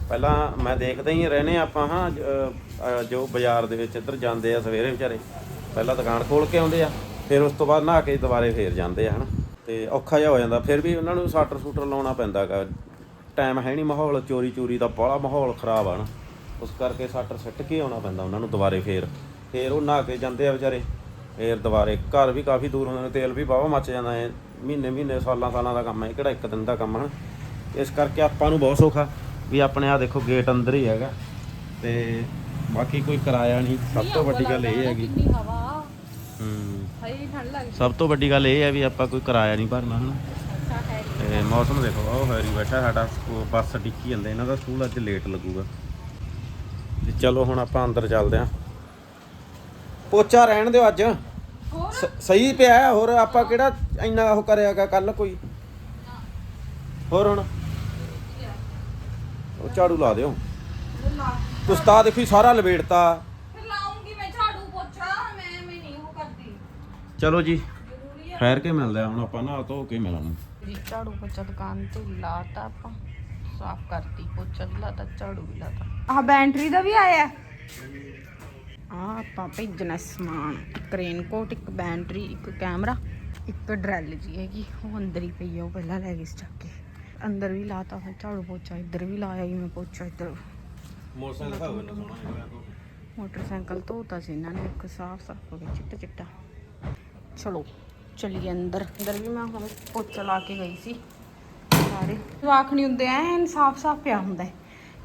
[SPEAKER 3] ਪਹਿਲਾਂ ਮੈਂ ਦੇਖਦਾ ਹੀ ਰਹਿੰਦੇ ਆਪਾਂ, ਹਾਂ, ਜ- ਜੋ ਬਾਜ਼ਾਰ ਦੇ ਵਿੱਚ ਇੱਧਰ ਜਾਂਦੇ ਆ ਸਵੇਰੇ ਵਿਚਾਰੇ, ਪਹਿਲਾਂ ਦੁਕਾਨ ਖੋਲ ਕੇ ਆਉਂਦੇ ਆ, ਫਿਰ ਉਸ ਤੋਂ ਬਾਅਦ ਨਹਾ ਕੇ ਦੁਬਾਰੇ ਫੇਰ ਜਾਂਦੇ ਆ, ਹਨਾ। ਤੇ ਔਖਾ ਜਿਹਾ ਹੋ ਜਾਂਦਾ, ਫਿਰ ਵੀ ਉਹਨਾਂ ਨੂੰ ਸਾਟਰ ਸੂਟਰ ਲਾਉਣਾ ਪੈਂਦਾ ਟਾਈਮ ਹੈ ਨਹੀਂ ਮਾਹੌਲ ਚੋਰੀ ਚੋਰੀ ਦਾ ਬਾਹਲਾ ਮਾਹੌਲ ਖਰਾਬ ਆ ਨਾ ਉਸ ਕਰਕੇ ਸਾਟਰ ਸਿੱਟ ਕੇ ਆਉਣਾ ਪੈਂਦਾ ਉਹਨਾਂ ਨੂੰ ਦੁਬਾਰੇ ਫੇਰ। ਫੇਰ ਉਹ ਨਹਾ ਕੇ ਜਾਂਦੇ ਆ ਵਿਚਾਰੇ, ਫੇਰ ਦੁਬਾਰੇ ਘਰ ਵੀ ਕਾਫੀ ਦੂਰ ਹੁੰਦੇ ਨੇ, ਤੇਲ ਵੀ ਬਾਵਾ ਮੱਚ ਜਾਂਦਾ ਹੈ ਮਹੀਨੇ ਮਹੀਨੇ ਸਾਲਾਂ ਸਾਲਾਂ ਦਾ ਕੰਮ ਹੈ ਇਹ ਕਿਹੜਾ ਇੱਕ ਦਿਨ ਦਾ ਕੰਮ ਹੈ ਇਸ ਕਰਕੇ ਆਪਾਂ ਨੂੰ ਬਹੁਤ ਸੌਖਾ। ਵੀ ਆਪਣੇ ਆ ਦੇਖੋ ਗੇਟ ਅੰਦਰ ਹੀ ਹੈਗਾ। ਤੇ ਬਾਕੀ ਕੋਈ ਕਿਰਾਇਆ ਨਹੀਂ ਸਭ ਤੋਂ ਵੱਡੀ ਗੱਲ ਇਹ ਹੈਗੀ।
[SPEAKER 1] ਕਿੰਨੀ ਹਵਾ।
[SPEAKER 3] ਹੂੰ।
[SPEAKER 1] ਹਾਈ ਠੰਡ ਲੱਗ
[SPEAKER 3] ਸਭ ਤੋਂ ਵੱਡੀ ਗੱਲ ਇਹ ਹੈ ਵੀ ਆਪਾਂ ਕੋਈ ਕਿਰਾਇਆ ਨਹੀਂ ਭਰਨਾ ਹਨਾ। ਤੇ ਮੌਸਮ ਦੇਖੋ ਉਹ ਹੈਰੀ ਬੈਠਾ ਸਾਡਾ ਬੱਸ ਡਿੱਕੀ ਜਾਂਦੇ ਇਹਨਾਂ ਦਾ ਸਕੂਲ ਅੱਜ ਲੇਟ ਲੱਗੂਗਾ। ਤੇ ਚਲੋ ਹੁਣ ਆਪਾਂ ਅੰਦਰ ਚੱਲਦੇ ਆਂ ਪੋਚਾ ਰਹਿਣ ਦਿਓ ਅੱਜ। ਸਹੀ ਪਿਆ ਹੋਰ ਆਪਾਂ ਕਿਹੜਾ ਇੰਨਾ ਉਹ ਕਰਿਆਗਾ ਕੱਲ ਕੋਈ? ਹੋਰ ਹੁਣ? ਉਹ ਝਾੜੂ ਲਾ ਦਿਓ। ਉਸਤਾਦ ਦੇਖੀ ਸਾਰਾ ਲਵੇੜਤਾ।
[SPEAKER 1] ਫਿਰ ਲਾਉਂਗੀ ਮੈਂ ਝਾੜੂ ਪੋਚਾ ਮੈਂ ਮੈਂ ਨਹੀਂ ਉਹ ਕਰਦੀ।
[SPEAKER 3] ਚਲੋ ਜੀ ਠਹਿਰ ਕੇ ਮਿਲਦੇ ਆ ਹੁਣ ਆਪਾਂ ਨਹਾ ਧੋ ਕੇ ਮਿਲਾਂਗੇ
[SPEAKER 1] ਜੀ ਝਾੜੂ ਪੋਚਾ ਦੁਕਾਨ ਤੇ ਲਾਤਾ ਆਪਾਂ। ਸਾਫ਼ ਕਰਤੀ ਪੋਚਾ ਵੀ ਲਾਤਾ ਝਾੜੂ ਵੀ ਲਾਤਾ। ਆਹ ਬੈਟਰੀ ਦਾ ਵੀ ਆਇਆ? ਆ ਆਪਾਂ ਭੇਜਣਾ ਸਮਾਨ ਇੱਕ ਰੇਨਕੋਟ ਇੱਕ ਬੈਟਰੀ ਇੱਕ ਕੈਮਰਾ ਇੱਕ ਡਰੈਲ ਜੀ ਹੈਗੀ। ਉਹ ਅੰਦਰ ਹੀ ਪਈ ਆ ਉਹ ਪਹਿਲਾਂ ਲੈ ਗਈ ਚੱਕ ਕੇ। ਅੰਦਰ ਵੀ ਲਾਤਾ ਹੁਣ ਝਾੜੂ ਪੋਚਾ ਇੱਧਰ ਵੀ ਲਾਇਆ ਹੀ ਮੈਂ ਪੋਚਾ ਇੱਧਰ।
[SPEAKER 3] ਮੋਟਰਸਾਈਕਲ ਦਿਖਾਓ ਇਹਨਾਂ ਸੋਹਣਾ
[SPEAKER 1] ਮੋਟਰਸਾਈਕਲ ਧੋਤਾ ਸੀ ਇਹਨਾਂ ਨੇ ਇੱਕ ਸਾਫ਼ ਸਾਫ਼ ਹੋ ਗਿਆ ਚਿੱਟਾ ਚਿੱਟਾ। ਚਲੋ ਚਲੀਏ ਅੰਦਰ। ਅੰਦਰ ਵੀ ਮੈਂ ਹੁਣ ਪੋਚਾ ਲਾ ਕੇ ਗਈ ਸੀ। ਸਾਰੇ ਜਵਾਕ ਨਹੀਂ ਹੁੰਦੇ ਐਨ ਸਾਫ਼ ਸਾਫ਼ ਪਿਆ ਹੁੰਦਾ।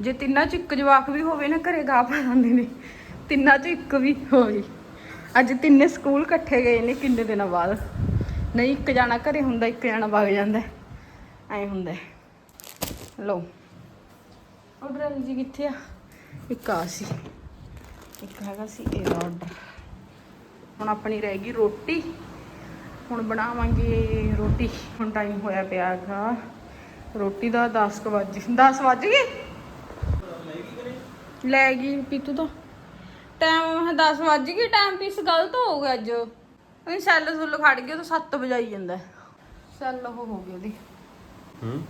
[SPEAKER 1] ਜੇ ਤਿੰਨਾਂ ਚ ਇੱਕ ਜਵਾਕ ਵੀ ਹੋਵੇ ਨਾ ਘਰੇ ਗਾ ਪਾ ਜਾਂਦੇ ਨੇ। ਤਿੰਨਾਂ ਚ ਇੱਕ ਵੀ ਹੋਵੇ। ਅੱਜ ਤਿੰਨੇ ਸਕੂਲ ਇਕੱਠੇ ਗਏ ਨੇ ਕਿੰਨੇ ਦਿਨਾਂ ਬਾਅਦ। ਨਹੀਂ ਇੱਕ ਜਾਣਾ ਘਰੇ ਹੁੰਦਾ ਇੱਕ ਜਾਣਾ ਵਗ ਜਾਂਦਾ ਐ ਹੁੰਦਾ। ਹੈ। ਲਓ ਆਰਡਰ ਜੀ ਕਿੱਥੇ ਆ? ਇੱਕ ਆ ਸੀ। ਇੱਕ ਹੈਗਾ ਸੀ ਇਹ ਆਰਡਰ ਹੁਣ ਆਪਣੀ ਰਹਿ ਗਈ ਰੋਟੀ। ਹੁਣ ਬਣਾਵਾਂਗੇ ਰੋਟੀ। ਹੁਣ ਟਾਈਮ ਹੋਇਆ ਪਿਆ ਹੈਗਾ। ਰੋਟੀ ਦਾ 10 ਕੁ ਵਜੇ 10 ਵੱਜ ਗਏ? ਲੈ ਗਈ ਪੀਤੂ ਤਾਂ। ਟਾਈਮ 10 ਵੱਜ ਗਈ ਟਾਈਮ ਪੀਸ ਗਲਤ ਹੋ ਗਿਆ ਅੱਜ। ਉਹ ਸੈੱਲ ਸੁੱਲ ਖੜ ਗਿਆ ਤਾਂ 7 ਵਜਾਈ ਜਾਂਦਾ। ਸੈੱਲ ਉਹ ਹੋ ਗਈ ਉਹਦੀ।
[SPEAKER 3] ਹੂੰ।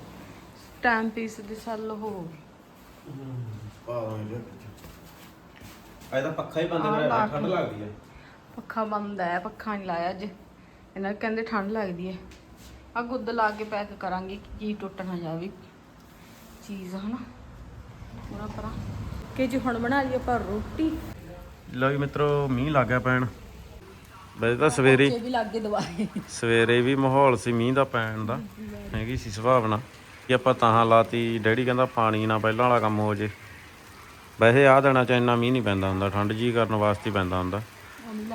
[SPEAKER 1] ਟਾਈਮ ਪੀਸ ਦੀ ਸੈੱਲ ਉਹ ਹੋ ਗਈ
[SPEAKER 3] ਪਾ ਦਾਂਗੇ ਇਹਦਾ ਪੱਖਾ ਹੀ ਬੰਦ
[SPEAKER 1] ਆਹ
[SPEAKER 3] ਕਰਿਆ
[SPEAKER 1] ਲਾ
[SPEAKER 3] ਹੋਇਆ, ਠੰਡ
[SPEAKER 1] ਕੇ।
[SPEAKER 3] ਲੱਗਦੀ ਹੈ
[SPEAKER 1] ਪੱਖਾ ਬੰਦ ਹੈ ਪੱਖਾ ਨਹੀਂ ਲਾਇਆ ਅੱਜ। ਇਹਨਾਂ ਨੂੰ ਕਹਿੰਦੇ ਠੰਡ ਲੱਗਦੀ ਹੈ ਆ ਗੁੱਦ ਲਾ ਕੇ ਪੈਕ ਕਰਾਂਗੇ ਕਿ ਕੀ ਟੁੱਟ ਨਾ ਜਾਵੇ। ਚੀਜ਼ ਹਨਾ? ਪੂਰਾ ਪਰਾਂ ਕਿ ਜੀ ਹੁਣ ਬਣਾ ਲਈ ਆਪਾਂ ਰੋਟੀ।
[SPEAKER 3] ਲਓ ਜੀ ਮਿੱਤਰੋ ਮੀਂਹ ਲੱਗ ਗਿਆ ਪੈਣ। ਵੈਸੇ ਤਾਂ ਸਵੇਰੇ
[SPEAKER 1] ਬੱਚੇ ਵੀ ਲੱਗੇ ਦਵਾਏ
[SPEAKER 3] ਸਵੇਰੇ ਵੀ ਮਾਹੌਲ ਸੀ ਮੀਂਹ ਦਾ ਪੈਣ ਦਾ। ਹੈਗੀ ਸੀ ਸੁਭਾਵਨਾ ਕਿ ਆਪਾਂ ਤਾਂ ਲਾਤੀ। ਡੈਡੀ ਕਹਿੰਦਾ ਪਾਣੀ ਨਾ ਪਹਿਲਾਂ ਵਾਲਾ ਕੰਮ ਹੋ ਜੇ। ਵੈਸੇ ਆਹ ਦਿਨਾਂ ਚ ਇੰਨਾ ਮੀਂਹ ਨਹੀਂ ਪੈਂਦਾ ਹੁੰਦਾ ਠੰਡ ਜੀ ਕਰਨ ਵਾਸਤੇ ਪੈਂਦਾ ਹੁੰਦਾ।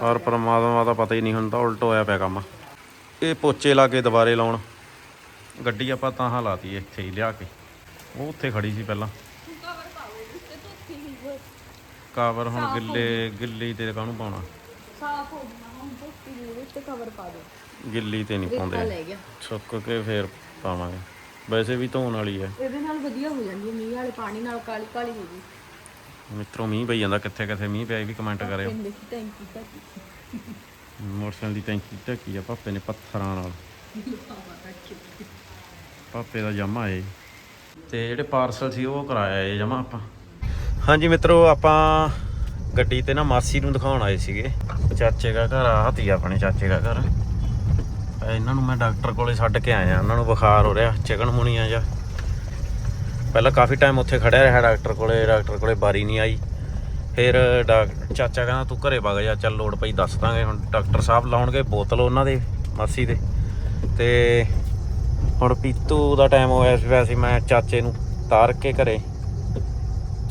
[SPEAKER 3] ਔਰ ਪਰਮਾਤਮਾ ਦਾ ਪਤਾ ਹੀ ਨਹੀਂ ਹੁੰਦਾ ਉਲਟ ਹੋਇਆ ਪਿਆ ਕੰਮ। ਇਹ ਪੋਚੇ ਲਾ ਕੇ ਦੁਬਾਰੇ ਲਾਉਣ। ਗੱਡੀ ਆਪਾਂ ਤਾਂ ਲਾਤੀ ਇੱਥੇ ਹੀ ਲਿਆ ਕੇ। ਉਹ ਉੱਥੇ ਖੜੀ ਸੀ ਪਹਿਲਾਂ। ਕਵਰ ਹੁਣ ਗਿੱਲੇ ਗਿੱਲੀ ਤੇ ਕਾਹਨੂੰ ਪਾਉਣਾ?
[SPEAKER 1] ਸਾਫ਼ ਹੋ ਗਿਆ ਹੁਣ ਧੋਤੀ ਦੇ ਵਿੱਚ ਕਵਰ ਪਾ ਦਿਓ।
[SPEAKER 3] ਗਿੱਲੀ ਤੇ ਨਹੀਂ
[SPEAKER 1] ਰੇਤਾ
[SPEAKER 3] ਪਾਉਂਦੇ।
[SPEAKER 1] ਗਿਆ।
[SPEAKER 3] ਸੁੱਕ ਕੇ ਫੇਰ ਪਾਵਾਂਗੇ। ਵੈਸੇ ਵੀ ਧੋਣ ਵਾਲੀ ਹੈ।
[SPEAKER 1] ਇਹਦੇ ਨਾਲ ਵਧੀਆ ਹੋ ਜਾਂਦੀ ਹੈ ਮੀਂਹ ਵਾਲੇ ਪਾਣੀ ਨਾਲ ਕਾਲੀ ਕਾਲੀ ਹੋ ਗਈ।
[SPEAKER 3] ਮਿੱਤਰੋ ਮੀਂਹ ਪਈ ਜਾਂਦਾ ਕਿੱਥੇ ਕਿੱਥੇ ਮੀਂਹ ਪਿਆ ਇਹ ਵੀ ਕਮੈਂਟ ਕਰਿਓ।
[SPEAKER 1] ਪਿੰਡ ਦੀ ਟੈਂਕੀ ਤੱਕ
[SPEAKER 3] ਮੋਟਰਸਾਈਕਲ ਦੀ ਟੈਂਕੀ ਢੱਕੀ ਆ ਪਾਪੇ ਨੇ ਪੱਥਰਾਂ ਨਾਲ। ਪਾਪੇ ਦਾ ਜਮਾ ਏ ਤੇ ਜਿਹੜੇ ਪਾਰਸਲ ਸੀ ਉਹ ਕਰਾਇਆ ਏ ਜਮਾ ਆਪਾਂ। ਹਾਂਜੀ ਮਿੱਤਰੋ ਆਪਾਂ ਗੱਡੀ ਤੇ ਨਾ ਮਾਸੀ ਨੂੰ ਦਿਖਾਉਣ ਆਏ ਸੀਗੇ। ਚਾਚੇ ਦਾ ਘਰ ਆ, ਹਤੀ ਆਪਣੇ ਚਾਚੇ ਦਾ ਘਰ। ਇਹਨਾਂ ਨੂੰ ਮੈਂ ਡਾਕਟਰ ਕੋਲੇ ਛੱਡ ਕੇ ਆਇਆ। ਉਹਨਾਂ ਨੂੰ ਬੁਖਾਰ ਹੋ ਰਿਹਾ, ਚਿਕਨ ਮੁਨੀਆ ਜਾਂ। ਪਹਿਲਾਂ ਕਾਫੀ ਟਾਈਮ ਉੱਥੇ ਖੜਿਆ ਰਿਹਾ ਡਾਕਟਰ ਕੋਲੇ ਡਾਕਟਰ ਕੋਲੇ ਬਾਰੀ ਨਹੀਂ ਆਈ। ਫਿਰ ਡਾਕ, ਚਾਚਾ ਕਹਿੰਦਾ, ਤੂੰ ਘਰੇ ਵਗ ਜਾ, ਚੱਲ ਲੋੜ ਪਈ, ਦੱਸ ਦਾਂਗੇ। ਹੁਣ ਡਾਕਟਰ ਸਾਹਿਬ ਲਾਉਣਗੇ ਬੋਤਲ ਉਹਨਾਂ ਦੇ, ਮਾਸੀ ਦੇ। ਤੇ ਹੁਣ ਪੀਤੂ ਦਾ ਟਾਈਮ ਹੋਇਆ ਸੀ, ਵੈਸੇ ਮੈਂ ਚਾਚੇ ਨੂੰ ਤਾਰ ਕੇ ਘਰੇ।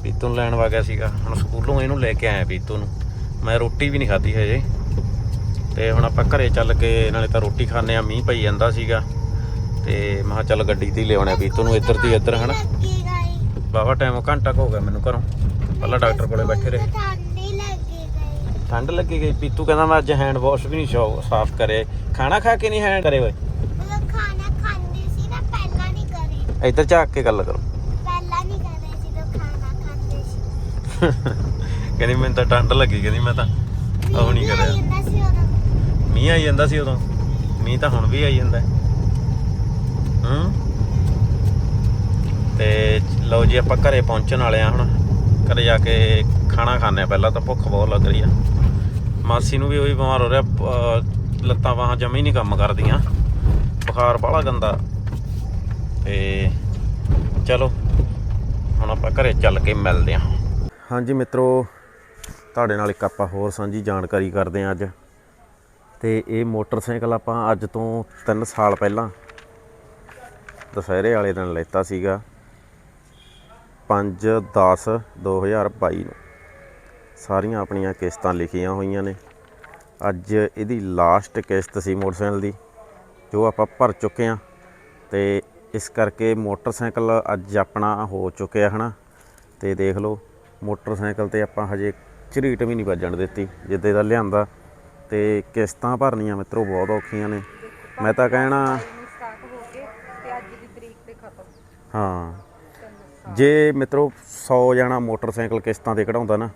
[SPEAKER 3] ਪੀਤੂ ਨੂੰ ਲੈਣ ਵਗਿਆ ਸੀਗਾ। ਹੁਣ ਸਕੂਲੋਂ ਇਹਨੂੰ ਲੈ ਕੇ ਆਇਆ ਪੀਤੂ ਨੂੰ। ਮੈਂ ਰੋਟੀ ਵੀ ਨਹੀਂ ਖਾਧੀ ਹਜੇ। ਤੇ ਹੁਣ ਆਪਾਂ ਘਰੇ ਚੱਲ ਕੇ ਨਾਲੇ ਤਾਂ ਰੋਟੀ ਖਾਣੇ ਆ ਮੀਂਹ ਪਈ ਜਾਂਦਾ ਸੀਗਾ। ਤੇ ਮੈਂ ਚੱਲ ਗੱਡੀ ਤੇ ਹੀ ਲਿਆਉਣਾ ਪੀਤੂ ਨੂੰ ਇੱਧਰ ਦੀ ਇੱਧਰ ਹਨਾ। ਬਾਵਾ ਟਾਈਮ ਘੰਟਾ ਕੁ ਹੋ ਗਿਆ ਮੈਨੂੰ ਘਰੋਂ। ਪਹਿਲਾਂ ਡਾਕਟਰ ਕੋਲੇ ਬੈਠੇ ਰਹੇ।
[SPEAKER 2] ਠੰਡੀ ਲੱਗੀ ਗਈ।
[SPEAKER 3] ਪੀਤੂ ਕਹਿੰਦਾ ਮੈਂ ਅੱਜ ਹੈਂਡ ਵਾਸ਼ ਵੀ ਨਹੀਂ ਸ਼ੋ ਸਾਫ਼ ਕਰੇ। ਖਾਣਾ ਖਾ ਕੇ ਨਹੀਂ ਹੈਂਡ ਕਰੇ ਓਏ?
[SPEAKER 2] ਖਾਣਾ ਖਾਂਦੀ ਸੀ ਨਾ ਪਹਿਲਾਂ ਨਹੀਂ ਕਰੀ।
[SPEAKER 3] ਇੱਧਰ ਝਾਕ ਕੇ ਗੱਲ ਕਰੋ
[SPEAKER 2] ਪਹਿਲਾਂ ਨਹੀਂ ਕਰੇ ਸੀ ਜਦੋਂ ਖਾਣਾ ਖਾਂਦੇ ਸੀ
[SPEAKER 3] ਕਹਿੰਦੀ ਮੈਨੂੰ ਤਾਂ ਠੰਡ ਲੱਗੀ, ਕਹਿੰਦੀ ਮੈਂ ਤਾਂ ਉਹ ਨਹੀਂ ਕਰਿਆ। ਮੀਂਹ ਆਈ ਜਾਂਦਾ ਸੀ ਉਦੋਂ। ਮੀਂਹ ਤਾਂ ਹੁਣ ਵੀ ਆਈ ਜਾਂਦਾ। ਹੂੰ? ਤੇ ਲਓ ਜੀ, ਆਪਾਂ ਘਰੇ ਪਹੁੰਚਣ ਵਾਲੇ ਆ ਹੁਣ। ਘਰੇ ਜਾ ਕੇ ਖਾਣਾ ਖਾਣੇ ਆ ਪਹਿਲਾਂ ਤਾਂ ਭੁੱਖ ਬਹੁਤ ਲੱਗ ਰਹੀ ਆ। ਮਾਸੀ ਨੂੰ ਵੀ ਉਹੀ ਬਿਮਾਰ ਹੋ ਰਿਹਾ, ਅਹ, ਲੱਤਾਂ ਬਾਹਾਂ ਜਮੀ ਨਹੀਂ ਕੰਮ ਕਰਦੀਆਂ। ਬੁਖਾਰ ਬਾਹਲਾ ਗੰਦਾ। ਤੇ ਚਲੋ, ਹੁਣ ਆਪਾਂ ਘਰੇ ਚੱਲ ਕੇ ਮਿਲਦੇ ਆ ਹਾਂਜੀ ਮਿੱਤਰੋ, ਤੁਹਾਡੇ ਨਾਲ ਇੱਕ ਆਪਾਂ ਹੋਰ ਸਾਂਝੀ ਜਾਣਕਾਰੀ ਕਰਦੇ ਆ ਅੱਜ। ਤੇ ਇਹ ਮੋਟਰਸਾਈਕਲ ਆਪਾਂ ਅੱਜ ਤੋਂ 3 ਸਾਲ ਪਹਿਲਾਂ ਦੁਸਹਿਰੇ ਵਾਲੇ ਦਿਨ ਲੈਤਾ ਸੀਗਾ। 5 10 2022 ਨੂੰ। ਸਾਰੀਆਂ ਆਪਣੀਆਂ ਕਿਸ਼ਤਾਂ ਲਿਖੀਆਂ ਹੋਈਆਂ ਨੇ। ਅੱਜ ਇਹਦੀ ਲਾਸਟ ਕਿਸ਼ਤ ਸੀ ਮੋਟਰਸਾਈਕਲ ਦੀ, ਜੋ ਆਪਾਂ ਭਰ ਚੁੱਕੇ ਆ ਤੇ ਇਸ ਕਰਕੇ ਮੋਟਰਸਾਈਕਲ ਅੱਜ ਆਪਣਾ ਹੋ ਚੁੱਕਿਆ ਹਨਾ। ਤੇ ਦੇਖ ਲਓ ਮੋਟਰਸਾਈਕਲ ਤੇ ਆਪਾਂ ਹਜੇ ਝਰੀਟ ਵੀ ਨਹੀਂ ਵੱਜਣ ਦਿੱਤੀ, ਜਿੱਦੇ ਦਾ ਲਿਆਂਦਾ। ਤੇ ਕਿਸ਼ਤਾਂ ਭਰਨੀਆਂ ਮਿੱਤਰੋ, ਬਹੁਤ ਔਖੀਆਂ ਨੇ। ਮੈਂ ਤਾਂ ਕਹਿਣਾ
[SPEAKER 1] ਸਟਾਰਟ ਹੋ। ਕੇ ਤੇ ਅੱਜ ਦੀ ਤਰੀਕ ਤੇ ਖਤਮ
[SPEAKER 3] ਹਾਂ ਜੇ ਮਿੱਤਰੋ 100 ਜਣਾ ਮੋਟਰਸਾਈਕਲ ਕਿਸ਼ਤਾਂ ਤੇ ਕਢਾਉਂਦਾ ਨਾ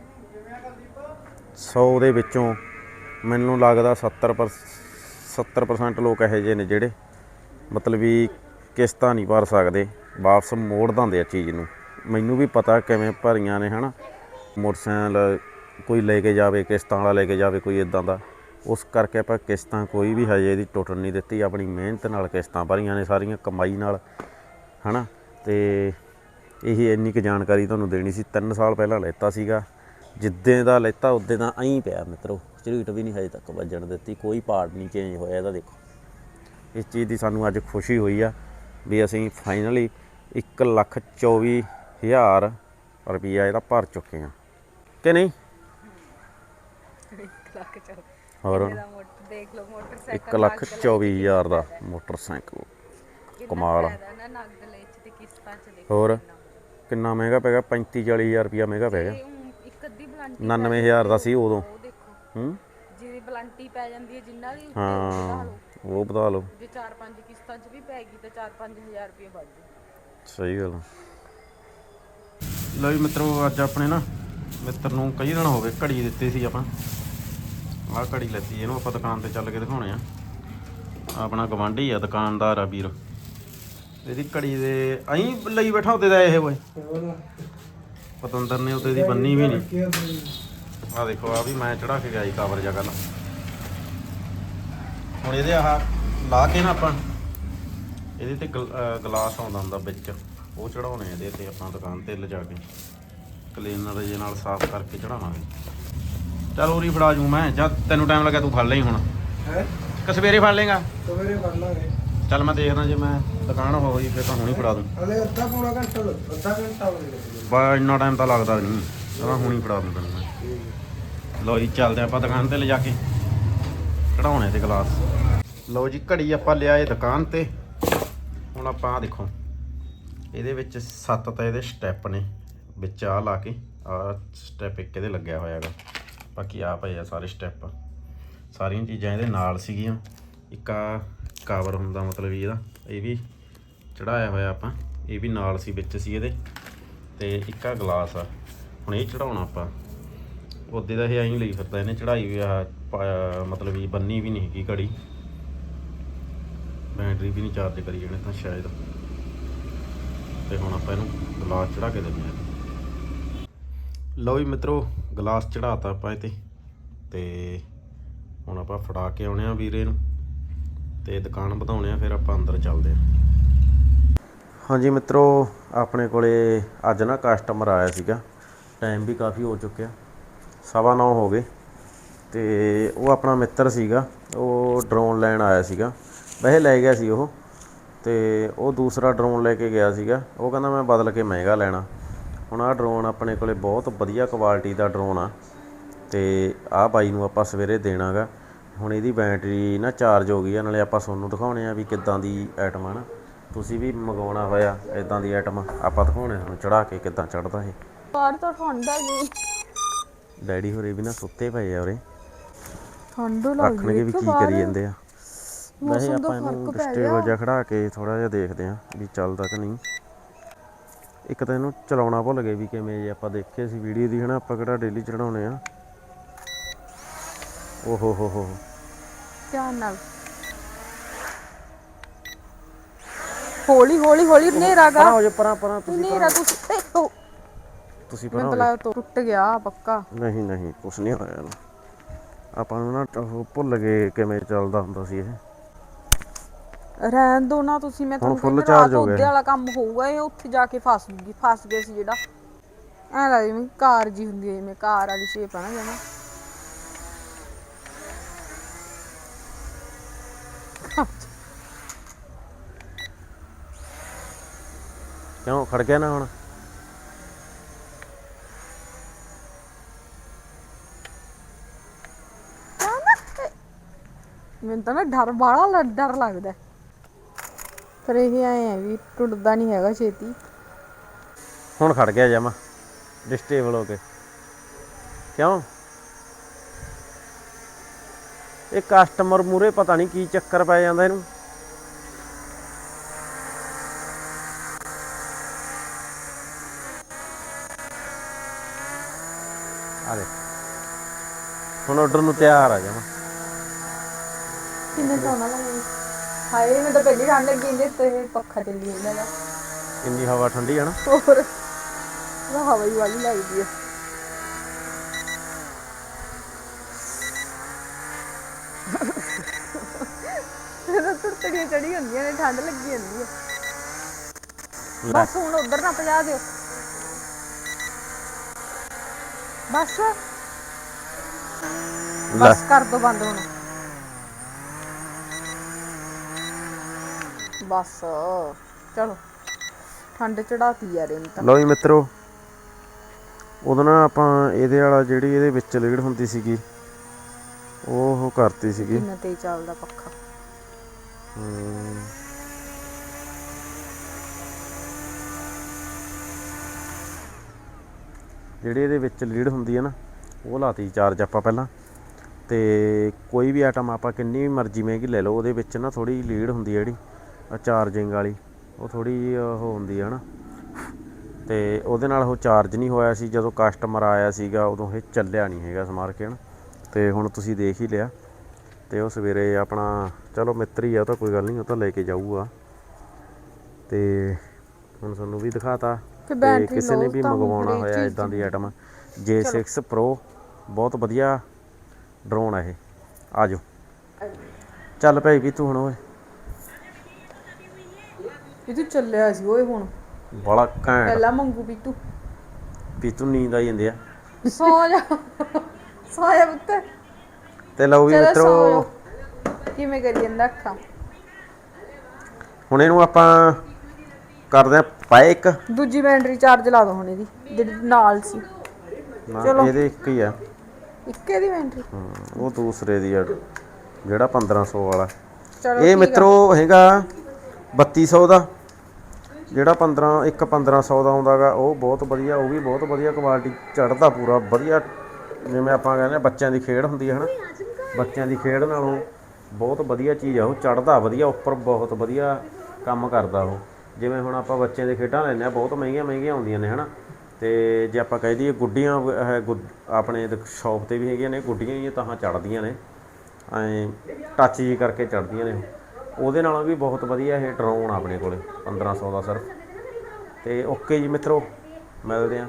[SPEAKER 3] 100 ਦੇ ਵਿੱਚੋਂ ਮੈਨੂੰ ਲੱਗਦਾ 70 ਪਰ 70% ਲੋਕ ਇਹੋ ਜਿਹੇ ਨੇ ਜਿਹੜੇ ਮਤਲਬ ਵੀ ਕਿਸ਼ਤਾਂ ਨਹੀਂ ਭਰ ਸਕਦੇ, ਵਾਪਸ ਮੋੜ ਦਿੰਦੇ ਆ ਚੀਜ਼ ਨੂੰ। ਮੈਨੂੰ ਵੀ ਪਤਾ ਕਿਵੇਂ ਭਰੀਆਂ ਨੇ, ਹਨਾ? ਮੋਟਰਸਾਈਕਲ ਕੋਈ ਲੈ ਕੇ ਜਾਵੇ, ਕਿਸ਼ਤਾਂ ਵਾਲਾ ਲੈ ਕੇ ਜਾਵੇ ਕੋਈ ਇਦਾਂ ਦਾ। ਉਸ ਕਰਕੇ ਆਪਾਂ ਕਿਸ਼ਤਾਂ ਕੋਈ ਵੀ ਹਜੇ ਇਹਦੀ ਟੁੱਟਣ ਨਹੀਂ ਦਿੱਤੀ, ਆਪਣੀ ਮਿਹਨਤ ਨਾਲ ਕਿਸ਼ਤਾਂ ਭਰੀਆਂ ਨੇ ਸਾਰੀਆਂ, ਕਮਾਈ ਨਾਲ, ਹਨਾ? ਤੇ ਇਹੀ ਇੰਨੀ ਕੁ ਜਾਣਕਾਰੀ ਤੁਹਾਨੂੰ ਦੇਣੀ ਸੀ 3 ਸਾਲ ਪਹਿਲਾਂ ਲੈਤਾ ਸੀਗਾ। ਜਿੱਦੇ ਦਾ ਲੈਤਾ, ਉਦੋਂ ਦਾ ਐਂ ਪਿਆ ਮਿੱਤਰੋ, ਝਰੀਟ ਵੀ ਨਹੀਂ ਹਜੇ ਤੱਕ ਵੱਜਣ ਦਿੱਤੀ, ਕੋਈ ਪਾਰਟ ਨਹੀਂ ਚੇਂਜ ਹੋਇਆ ਇਹਦਾ, ਦੇਖੋ। ਇਸ ਚੀਜ਼ ਦੀ ਸਾਨੂੰ ਅੱਜ ਖੁਸ਼ੀ ਹੋਈ ਆ, ਵੀ ਅਸੀਂ ਫਾਈਨਲੀ 1 ਲੱਖ 24 ਹਜ਼ਾਰ ਰੁਪਈਆ ਇਹਦਾ ਭਰ ਚੁੱਕੇ ਆ। ਕਿ ਨਹੀਂ?
[SPEAKER 1] ਲੱਖ
[SPEAKER 3] ਹੋਰ?
[SPEAKER 1] ਦੇਖ ਲਓ ਮੋਟਰਸਾਈਕਲ
[SPEAKER 3] 1 ਲੱਖ 24 ਹਜ਼ਾਰ ਦਾ ਮੋਟਰਸਾਈਕਲ। ਕਮਾਲ। ਆ।
[SPEAKER 1] ਨਾ ਨਗਦ ਲੈ ਚ ਤੇ ਕਿਸ਼ਤਾਂ ਚ ਦੇਖ
[SPEAKER 3] ਹੋਰ? ਕਿੰਨਾ। ਮਹਿੰਗਾ ਪੈ ਗਿਆ? 35 40 ਹਜ਼ਾਰ ਰੁਪਈਆ ਮਹਿੰਗਾ ਪੈ ਗਿਆ।
[SPEAKER 1] ਤੇ ਊਂ ਇੱਕ ਅੱਧੀ ਬਲੰਟੀ
[SPEAKER 3] 99000 ਦਾ ਸੀ ਉਦੋਂ। ਹੂੰ?
[SPEAKER 1] ਜਿਹਦੀ ਬਲੰਟੀ ਪੈ ਜਾਂਦੀ ਹੈ ਜਿੰਨਾ ਉੱਤੇ
[SPEAKER 3] ਹਾਂ ਉਹ ਵਧਾ ਲਓ।
[SPEAKER 1] ਜੇ 4-5 ਕਿਸ਼ਤਾਂ ਚ ਵੀ ਪੈ ਗਈ ਤਾਂ 4-5000 ਰੁਪਏ ਵੱਧ
[SPEAKER 3] ਸਹੀ ਗੱਲ ਲਓ ਜੀ ਮਿੱਤਰੋ, ਅੱਜ ਆਪਣੇ ਨਾ ਮਿੱਤਰ ਨੂੰ ਕਈ ਦਿਨ ਹੋ ਗਏ ਘੜੀ ਦਿੱਤੀ ਸੀ ਆਪਾਂ। ਆਹ ਘੜੀ ਲੈਤੀ ਇਹਨੂੰ, ਆਪਾਂ ਦੁਕਾਨ ਤੇ ਚੱਲ ਕੇ ਦਿਖਾਉਣੇ ਆ। ਆਪਣਾ ਗਵਾਂਢੀ ਆ, ਦੁਕਾਨਦਾਰ ਆ ਵੀਰ। ਇਹਦੀ ਘੜੀ ਦੇ ਅਹੀਂ ਲਈ ਬੈਠਾ ਉਹਦੇ ਦਾ ਇਹ ਓਏ। ਪਤੰਦਰ ਨੇ ਉਹਦੇ ਦੀ ਬੰਨੀ ਵੀ ਨਹੀਂ। ਆ ਦੇਖੋ ਆ ਵੀ ਮੈਂ ਚੜਾ ਕੇ ਗਿਆ ਸੀ ਕਵਰ ਜਾ ਕੱਲ ਹੁਣ ਇਹਦੇ ਆਹ ਲਾ ਕੇ ਨਾ ਆਪਾਂ, ਇਹਦੇ ਤੇ ਗਲਾਸ ਆਉਂਦਾ ਹੁੰਦਾ ਵਿੱਚ। ਉਹ ਚੜਾਉਣੇ ਆ ਇਹਦੇ ਤੇ ਆਪਾਂ ਦੁਕਾਨ ਤੇ ਲਿਜਾ ਕੇ। ਕਲੀਨਰ ਜੇ ਨਾਲ ਸਾਫ਼ ਕਰਕੇ ਚੜਾਵਾਂਗੇ। ਚਲ ਉਰੀ ਫੜਾ ਜੂ ਮੈਂ ਜਦ ਤੈਨੂੰ ਟਾਈਮ ਲੱਗਾ ਤੂੰ ਫੜ ਲਈ ਹੁਣ।
[SPEAKER 4] ਹੈ?
[SPEAKER 3] ਕਿ ਸਵੇਰੇ ਫੜ ਲੇਗਾ?
[SPEAKER 4] ਸਵੇਰੇ ਫੜ ਲਾਂਗੇ।
[SPEAKER 3] ਚੱਲ ਮੈਂ ਦੇਖਦਾ ਜੇ ਮੈਂ ਦੁਕਾਨ ਹੋਈ ਫਿਰ ਤਾਂ ਹੁਣੀ ਫੜਾ ਦੂੰ।
[SPEAKER 4] ਹਲੇ ਅੱਧਾ ਪੌਣਾ ਘੰਟਾ ਲੱਗ ਅੱਧਾ ਘੰਟਾ ਹੋ ਗਿਆ।
[SPEAKER 3] ਬਾ ਇੰਨਾ ਟਾਈਮ ਤਾਂ ਲੱਗਦਾ ਨਹੀਂ। ਤਾਂ ਹੁਣੀ ਫੜਾ ਦੂੰ ਤੈਨੂੰ ਮੈਂ। ਲਓ ਜੀ ਚੱਲਦੇ ਆਪਾਂ ਦੁਕਾਨ ਤੇ ਲਿਜਾ ਕੇ। ਚੜਾਉਣੇ ਤੇ ਗਲਾਸ। ਲਓ ਜੀ ਘੜੀ ਆਪਾਂ ਲਿਆਏ ਦੁਕਾਨ ਤੇ। ਹੁਣ ਆਪਾਂ ਆ ਦੇਖੋ। ਇਹਦੇ ਵਿੱਚ ਸੱਤ ਤਾਂ ਇਹਦੇ ਸਟੈਪ ਨੇ, ਵਿੱਚ ਆ ਲਾ ਕੇ ਆ ਸਟੈਪ ਇੱਕ ਇਹਦੇ ਲੱਗਿਆ ਹੋਇਆ ਹੈਗਾ। ਬਾਕੀ ਆ ਪਏ ਆ ਸਾਰੇ ਸਟੈਪ ਸਾਰੀਆਂ ਚੀਜ਼ਾਂ ਇਹਦੇ ਨਾਲ ਸੀਗੀਆਂ। ਇੱਕ ਆ ਕਵਰ ਹੁੰਦਾ ਮਤਲਬ ਵੀ ਇਹਦਾ, ਇਹ ਵੀ ਚੜਾਇਆ ਹੋਇਆ ਆਪਾਂ, ਇਹ ਵੀ ਨਾਲ ਸੀ, ਵਿੱਚ ਸੀ ਇਹਦੇ। ਤੇ ਇੱਕ ਆ ਗਲਾਸ ਆ, ਹੁਣ ਇਹ ਚੜਾਉਣਾ ਆਪਾਂ। ਉਹਦੇ ਦਾ ਇਹ ਐਂ ਲਈ ਫਿਰਦਾ, ਇਹਨੇ ਚੜਾਈ ਵੀ ਆ ਮਤਲਬ ਵੀ ਬੰਨੀ ਵੀ ਨਹੀਂ ਹੈਗੀ ਘੜੀ। ਬੈਟਰੀ ਵੀ ਨਹੀਂ ਚਾਰਜ ਕਰੀ ਇਹਨੇ ਤਾਂ ਸ਼ਾਇਦ। ਤੇ ਹੁਣ ਆਪਾਂ ਇਹਨੂੰ ਗਲਾਸ ਚੜਾ ਕੇ ਦਿੰਦੇ ਆ ਲਓ ਜੀ ਮਿੱਤਰੋ, ਗਲਾਸ ਚੜਾਤਾ ਆਪਾਂ ਇਹ ਤੇ ਹੁਣ ਆਪਾਂ ਫੜਾ ਕੇ ਆਉਣੇ ਆ ਵੀਰੇ ਨੂੰ। ਤੇ ਦੁਕਾਨ ਵਧਾਉਣੇ ਆ ਫਿਰ ਆਪਾਂ ਅੰਦਰ ਚੱਲਦੇ ਆ ਹਾਂਜੀ ਮਿੱਤਰੋ, ਆਪਣੇ ਕੋਲੇ ਅੱਜ ਨਾ ਕਸਟਮਰ ਆਇਆ ਸੀਗਾ। ਟਾਈਮ ਵੀ ਕਾਫੀ ਹੋ ਚੁੱਕਿਆ। ਸਵਾ ਨੌ ਹੋ ਗਏ। ਤੇ ਉਹ ਆਪਣਾ ਮਿੱਤਰ ਸੀਗਾ। ਉਹ ਡਰੋਨ ਲੈਣ ਆਇਆ ਸੀਗਾ। ਵੈਸੇ ਲੈ ਗਿਆ ਸੀ ਉਹ। ਤੇ ਉਹ ਦੂਸਰਾ ਡਰੋਨ ਲੈ ਕੇ ਗਿਆ ਸੀਗਾ। ਉਹ ਕਹਿੰਦਾ ਮੈਂ ਬਦਲ ਕੇ ਮਹਿੰਗਾ ਲੈਣਾ। ਹੁਣ ਆਹ ਡਰੋਨ ਆਪਣੇ ਕੋਲੇ ਬਹੁਤ ਵਧੀਆ ਕੁਆਲਿਟੀ ਦਾ ਡਰੋਨ ਆ। ਤੇ ਆਹ ਬਾਈ ਨੂੰ ਆਪਾਂ ਸਵੇਰੇ ਦੇਣਾਗਾ। ਹੁਣ ਇਹਦੀ ਬੈਟਰੀ ਨਾ ਚਾਰਜ ਹੋ ਗਈ ਆ ਨਾਲੇ ਆਪਾਂ ਤੁਹਾਨੂੰ ਦਿਖਾਉਣੇ ਆ ਵੀ ਕਿੱਦਾਂ ਦੀ ਆਈਟਮ ਆ ਨਾ। ਤੁਸੀਂ ਵੀ ਮੰਗਵਾਉਣਾ ਹੋਇਆ ਇਦਾਂ ਦੀ ਆਈਟਮ ਆਪਾਂ ਦਿਖਾਉਣੇ ਤੁਹਾਨੂੰ ਚੜਾ ਕੇ ਕਿੱਦਾਂ ਚੜਦਾ ਇਹ।
[SPEAKER 1] ਬਾਹਰ ਤਾਂ ਠੰਡਾ ਜੀ
[SPEAKER 3] ਡੈਡੀ ਹੋਰੇ ਵੀ ਨਾ ਸੁੱਤੇ ਪਏ ਆ ਉਰੇ।
[SPEAKER 1] ਠੰਡ
[SPEAKER 3] ਰੱਖਣਗੇ ਵੀ ਕੀ ਕਰੀ ਜਾਂਦੇ ਆ। ਵੈਸੇ ਆਪਾਂ ਇਹਨੂੰ ਸਟੇਬਲ ਜਿਹਾ ਖੜਾ ਕੇ ਥੋੜਾ ਜਿਹਾ ਦੇਖਦੇ ਆ ਵੀ ਚੱਲਦਾ ਕਿ ਨਹੀਂ। ਇੱਕ ਤਾਂ ਇਹਨੂੰ ਚਲਾਉਣਾ ਭੁੱਲ ਗਏ ਵੀ ਕਿਵੇਂ ਜੇ ਆਪਾਂ ਦੇਖੇ ਸੀ ਵੀਡੀਓ ਦੀ ਹਨਾ ਆਪਾਂ ਕਿਹੜਾ ਡੇਲੀ ਚੜਾਉਣੇ ਆ। ਓਹੋ ਹੋ ਹੋ।
[SPEAKER 1] ਧਿਆਨ ਨਾਲ। ਹੌਲੀ ਹੌਲੀ ਹੌਲੀ ਹਨੇਰਾ ਗਾ।
[SPEAKER 3] ਪਰਾਂ ਹੋ ਜਾ ਪਰਾਂ ਪਰਾਂ ਤੁਸੀਂ
[SPEAKER 1] ਹਨੇਰਾ ਤੁਸੀਂ ਤੇ ਉਹ
[SPEAKER 3] ਤੁਸੀਂ ਪਰਾਂ ਹੋ
[SPEAKER 1] ਤਾਂ
[SPEAKER 3] ਜਾਓ।
[SPEAKER 1] ਟੁੱਟ ਗਿਆ ਪੱਕਾ।
[SPEAKER 3] ਨਹੀਂ ਨਹੀਂ ਕੁਛ ਨਹੀਂ ਹੋਇਆ ਇਹਨੂੰ ਆਪਾਂ ਨੂੰ ਨਾ ਉਹ ਭੁੱਲ ਗਏ ਕਿਵੇਂ ਚੱਲਦਾ ਹੁੰਦਾ ਸੀ ਇਹ।
[SPEAKER 1] ਰਹਿਣ ਦੋ ਨਾ ਤੁਸੀਂ ਮੈਂ ਤੁਹਾਨੂੰ
[SPEAKER 3] charge
[SPEAKER 1] ਰਾਤ
[SPEAKER 3] ਹੋ ਗਿਆ।
[SPEAKER 1] ਵਾਲਾ ਕੰਮ ਹੋਊਗਾ ਇਹ ਉੱਥੇ ਜਾ ਕੇ ਫਸ ਗਈ ਫਸ ਗਏ ਸੀ ਜਿਹੜਾ ਐ ਲੱਗਦਾ ਜਿਵੇਂ ਕਾਰ ਜੀ ਹੁੰਦੀ ਹੈ ਜਿਵੇਂ ਕਾਰ ਵਾਲੀ ਸ਼ੇਪ ਆ ਨਾ ਜਮਾ
[SPEAKER 3] ਕਿਉਂ ਖੜ ਗਿਆ ਨਾ ਹੁਣ
[SPEAKER 1] ਮੈਨੂੰ ਤਾਂ ਨਾ ਡਰ ਬਾਹਲਾ ਡਰ ਲੱਗਦਾ। ਪਰ ਇਹ ਐ ਹੈ ਵੀ ਟੁੱਟਦਾ ਨਹੀਂ ਹੈਗਾ ਛੇਤੀ।
[SPEAKER 3] ਹੁਣ ਖੜ ਗਿਆ ਜਮਾ ਡਿਸਟੇਬਲ ਹੋ ਕੇ। ਕਿਉਂ? ਇਹ ਕਸਟਮਰ ਮੂਰੇ ਪਤਾ ਨਹੀਂ ਕੀ ਚੱਕਰ ਪੈ ਜਾਂਦਾ ਇਹਨੂੰ। ਆ ਦੇ ਹੁਣ ਆਰਡਰ ਨੂੰ ਤਿਆਰ ਆ ਜਮਾ।
[SPEAKER 1] ਕਿੰਨੇ ਸੋਹਣਾ ਲੱਗਦਾ। ਹਾਏ ਮੈਂ ਤਾਂ ਪਹਿਲੀ ਠੰਡ ਲੱਗੀ ਜਾਂਦੀ ਤੇ ਪੱਖਾ ਚੱਲੀ ਜਾਂਦਾ ਨਾ।
[SPEAKER 3] ਇੰਨੀ ਹਵਾ ਠੰਡੀ ਹੈ ਨਾ।
[SPEAKER 1] ਹੋਰ ਉਹ ਹਵਾ ਹੀ ਵਾਲੀ ਲੱਗਦੀ ਹੈ ਇਹ ਤੁਰਤੜੀਆਂ ਚੜੀ ਹੁੰਦੀਆਂ ਨੇ ਠੰਡ ਲੱਗੀ ਜਾਂਦੀ ਹੈ
[SPEAKER 3] ਲੈ।
[SPEAKER 1] ਬਸ ਹੁਣ ਉਧਰ ਨਾ ਪਜਾ ਦਿਓ। ਬਸ।
[SPEAKER 3] ਲੈ।
[SPEAKER 1] ਬਸ ਕਰ ਦੋ ਬੰਦ ਹੁਣ। ਬਸ। ਚਲੋ ਠੰਡ ਚੜਾਤੀ ਯਾਰ ਇਹਨੂੰ ਤਾਂ।
[SPEAKER 3] ਲਓ ਜੀ ਮਿੱਤਰੋ ਉਦੋਂ ਨਾ ਆਪਾਂ ਇਹਦੇ ਵਾਲਾ ਜਿਹੜੀ ਇਹਦੇ ਵਿੱਚ ਲੀਡ ਹੁੰਦੀ ਸੀਗੀ ਉਹ ਉਹ ਕਰਤੀ ਸੀਗੀ।
[SPEAKER 1] ਕਿੰਨਾ ਤੇ ਚੱਲਦਾ ਪੱਖਾ।
[SPEAKER 3] ਹਮ। ਜਿਹੜੀ ਇਹਦੇ ਵਿੱਚ ਲੀਡ ਹੁੰਦੀ ਹੈ ਨਾ ਉਹ ਲਾਤੀ ਚਾਰਜ ਆਪਾਂ ਪਹਿਲਾਂ। ਤੇ ਕੋਈ ਵੀ ਆਈਟਮ ਆਪਾਂ ਕਿੰਨੀ ਵੀ ਮਰਜ਼ੀ ਮਹਿੰਗੀ ਲੈ ਲਓ ਉਹਦੇ ਵਿੱਚ ਨਾ ਥੋੜੀ ਲੀਡ ਹੁੰਦੀ ਹੈ ਜਿਹੜੀ। ਚਾਰਜਿੰਗ ਵਾਲੀ ਉਹ ਥੋੜੀ ਉਹ ਹੁੰਦੀ ਹੈ ਨਾ ਤੇ ਉਹਦੇ ਨਾਲ ਉਹ ਚਾਰਜ ਨਹੀਂ ਹੋਇਆ ਸੀ ਜਦੋਂ ਕਸਟਮਰ ਆਇਆ ਸੀਗਾ ਉਦੋਂ ਇਹ ਚੱਲਿਆ ਨਹੀਂ ਹੈਗਾ ਸਮਾਰ ਕੇ ਨਾ ਤੇ ਹੁਣ ਤੁਸੀਂ ਦੇਖ ਹੀ ਲਿਆ ਤੇ ਉਹ ਸਵੇਰੇ ਆਪਣਾ ਚਲੋ ਮਿੱਤਰੀ ਆ ਉਹ ਤਾਂ ਕੋਈ ਗੱਲ ਨਹੀਂ ਉਹ ਤਾਂ ਲੈ ਕੇ ਜਾਊਗਾ। ਤੇ ਹੁਣ ਤੁਹਾਨੂੰ ਵੀ ਦਿਖਾਤਾ
[SPEAKER 1] ਤੇ
[SPEAKER 3] ਕਿਸੇ ਨੇ ਵੀ ਮੰਗਵਾਉਣਾ ਹੋਇਆ ਇਦਾਂ ਦੀ ਆਈਟਮ J6 Pro ਬਹੁਤ ਵਧੀਆ ਡਰੋਨ ਆ ਇਹ। ਆ ਜਾਓ। ਚੱਲ ਭਾਈ ਵੀ ਤੂੰ ਹੁਣ ਓਏ।
[SPEAKER 1] ਇਹ ਤੂੰ ਚੱਲਿਆ ਸੀ ਓਏ ਹੁਣ।
[SPEAKER 3] ਬੜਾ ਘੈਂਟ।
[SPEAKER 1] ਪਹਿਲਾਂ ਮੰਗੂ ਵੀ ਤੂੰ
[SPEAKER 3] ਵੀ ਤੂੰ ਨੀਂਦ ਆਈ ਜਾਂਦੀ ਆ।
[SPEAKER 1] ਸੌ ਜਾ। ਸੌ ਜਾ ਪੁੱਤ।
[SPEAKER 3] ਤੇ ਲਓ ਵੀ
[SPEAKER 1] ਚਲੋ ਸੌ
[SPEAKER 3] ਮਿੱਤਰੋ
[SPEAKER 1] ਜਾਓ। ਕਿਵੇਂ ਕਰੀ ਜਾਂਦਾ ਅੱਖਾਂ।
[SPEAKER 3] ਹੁਣ ਇਹਨੂੰ ਆਪਾਂ ਕਰਦੇ ਆ ਪਾਏ ਇੱਕ।
[SPEAKER 1] ਦੂਜੀ ਬੈਟਰੀ ਚਾਰਜ ਲਾ ਦੋ ਹੁਣ ਇਹਦੀ ਜਿਹੜੀ ਨਾਲ ਸੀ।
[SPEAKER 3] ਨਾ
[SPEAKER 1] ਚਲੋ।
[SPEAKER 3] ਇਹਦੇ ਇੱਕ ਹੀ ਆ।
[SPEAKER 1] ਇੱਕੇ ਦੀ ਬੈਟਰੀ।
[SPEAKER 3] ਹਾਂ, ਉਹ ਦੂਸਰੇ ਦੀ ਆ ਜਿਹੜਾ 1500 ਵਾਲਾ।
[SPEAKER 1] ਚਲੋ
[SPEAKER 3] ਇਹ ਮਿੱਤਰੋ ਹੈਗਾ 3200 ਦਾ। ਜਿਹੜਾ 15 ਇੱਕ 1500 ਦਾ ਆਉਂਦਾਗਾ, ਉਹ ਬਹੁਤ ਵਧੀਆ, ਉਹ ਵੀ ਬਹੁਤ ਵਧੀਆ ਕੁਆਲਿਟੀ ਚੜਦਾ ਪੂਰਾ, ਵਧੀਆ ਜਿਵੇਂ ਆਪਾਂ ਕਹਿੰਦੇ ਆ ਬੱਚਿਆਂ ਦੀ ਖੇਡ ਹੁੰਦੀ ਹੈ, ਹਨਾ? ਬੱਚਿਆਂ ਦੀ ਖੇਡ ਨਾਲੋਂ ਬਹੁਤ ਵਧੀਆ ਚੀਜ਼ ਆ, ਉਹ ਚੜਦਾ ਵਧੀਆ, ਉੱਪਰ ਬਹੁਤ ਵਧੀਆ ਕੰਮ ਕਰਦਾ ਉਹ। ਜਿਵੇਂ ਹੁਣ ਆਪਾਂ ਬੱਚਿਆਂ ਦੇ ਖੇਡਾਂ ਲੈਂਦੇ ਆ ਬਹੁਤ ਮਹਿੰਗੀਆਂ ਮਹਿੰਗੀਆਂ ਆਉਂਦੀਆਂ ਨੇ, ਹਨਾ? ਤੇ ਜੇ ਆਪਾਂ ਕਹਿ ਦਈਏ ਗੁੱਡੀਆਂ ਹੈ ਇਹ ਗੁੱਡ- ਆਪਣੇ ਸ਼ਾਪ ਤੇ ਵੀ ਹੈਗੀਆਂ ਨੇ, ਗੁੱਡੀਆਂ ਹੀ ਤਾਂ ਚੜਦੀਆਂ ਨੇ। ਐ ਟੱਚ ਜੀ ਕਰਕੇ ਚੜਦੀਆਂ ਨੇ ਉਹ। ਉਹਦੇ ਨਾਲੋਂ ਵੀ ਬਹੁਤ ਵਧੀਆ ਇਹ ਡਰੋਨ ਆਪਣੇ ਕੋਲੇ 1500 ਦਾ ਸਿਰਫ। ਤੇ ਓਕੇ ਜੀ ਮਿੱਤਰੋ, ਮਿਲਦੇ ਆ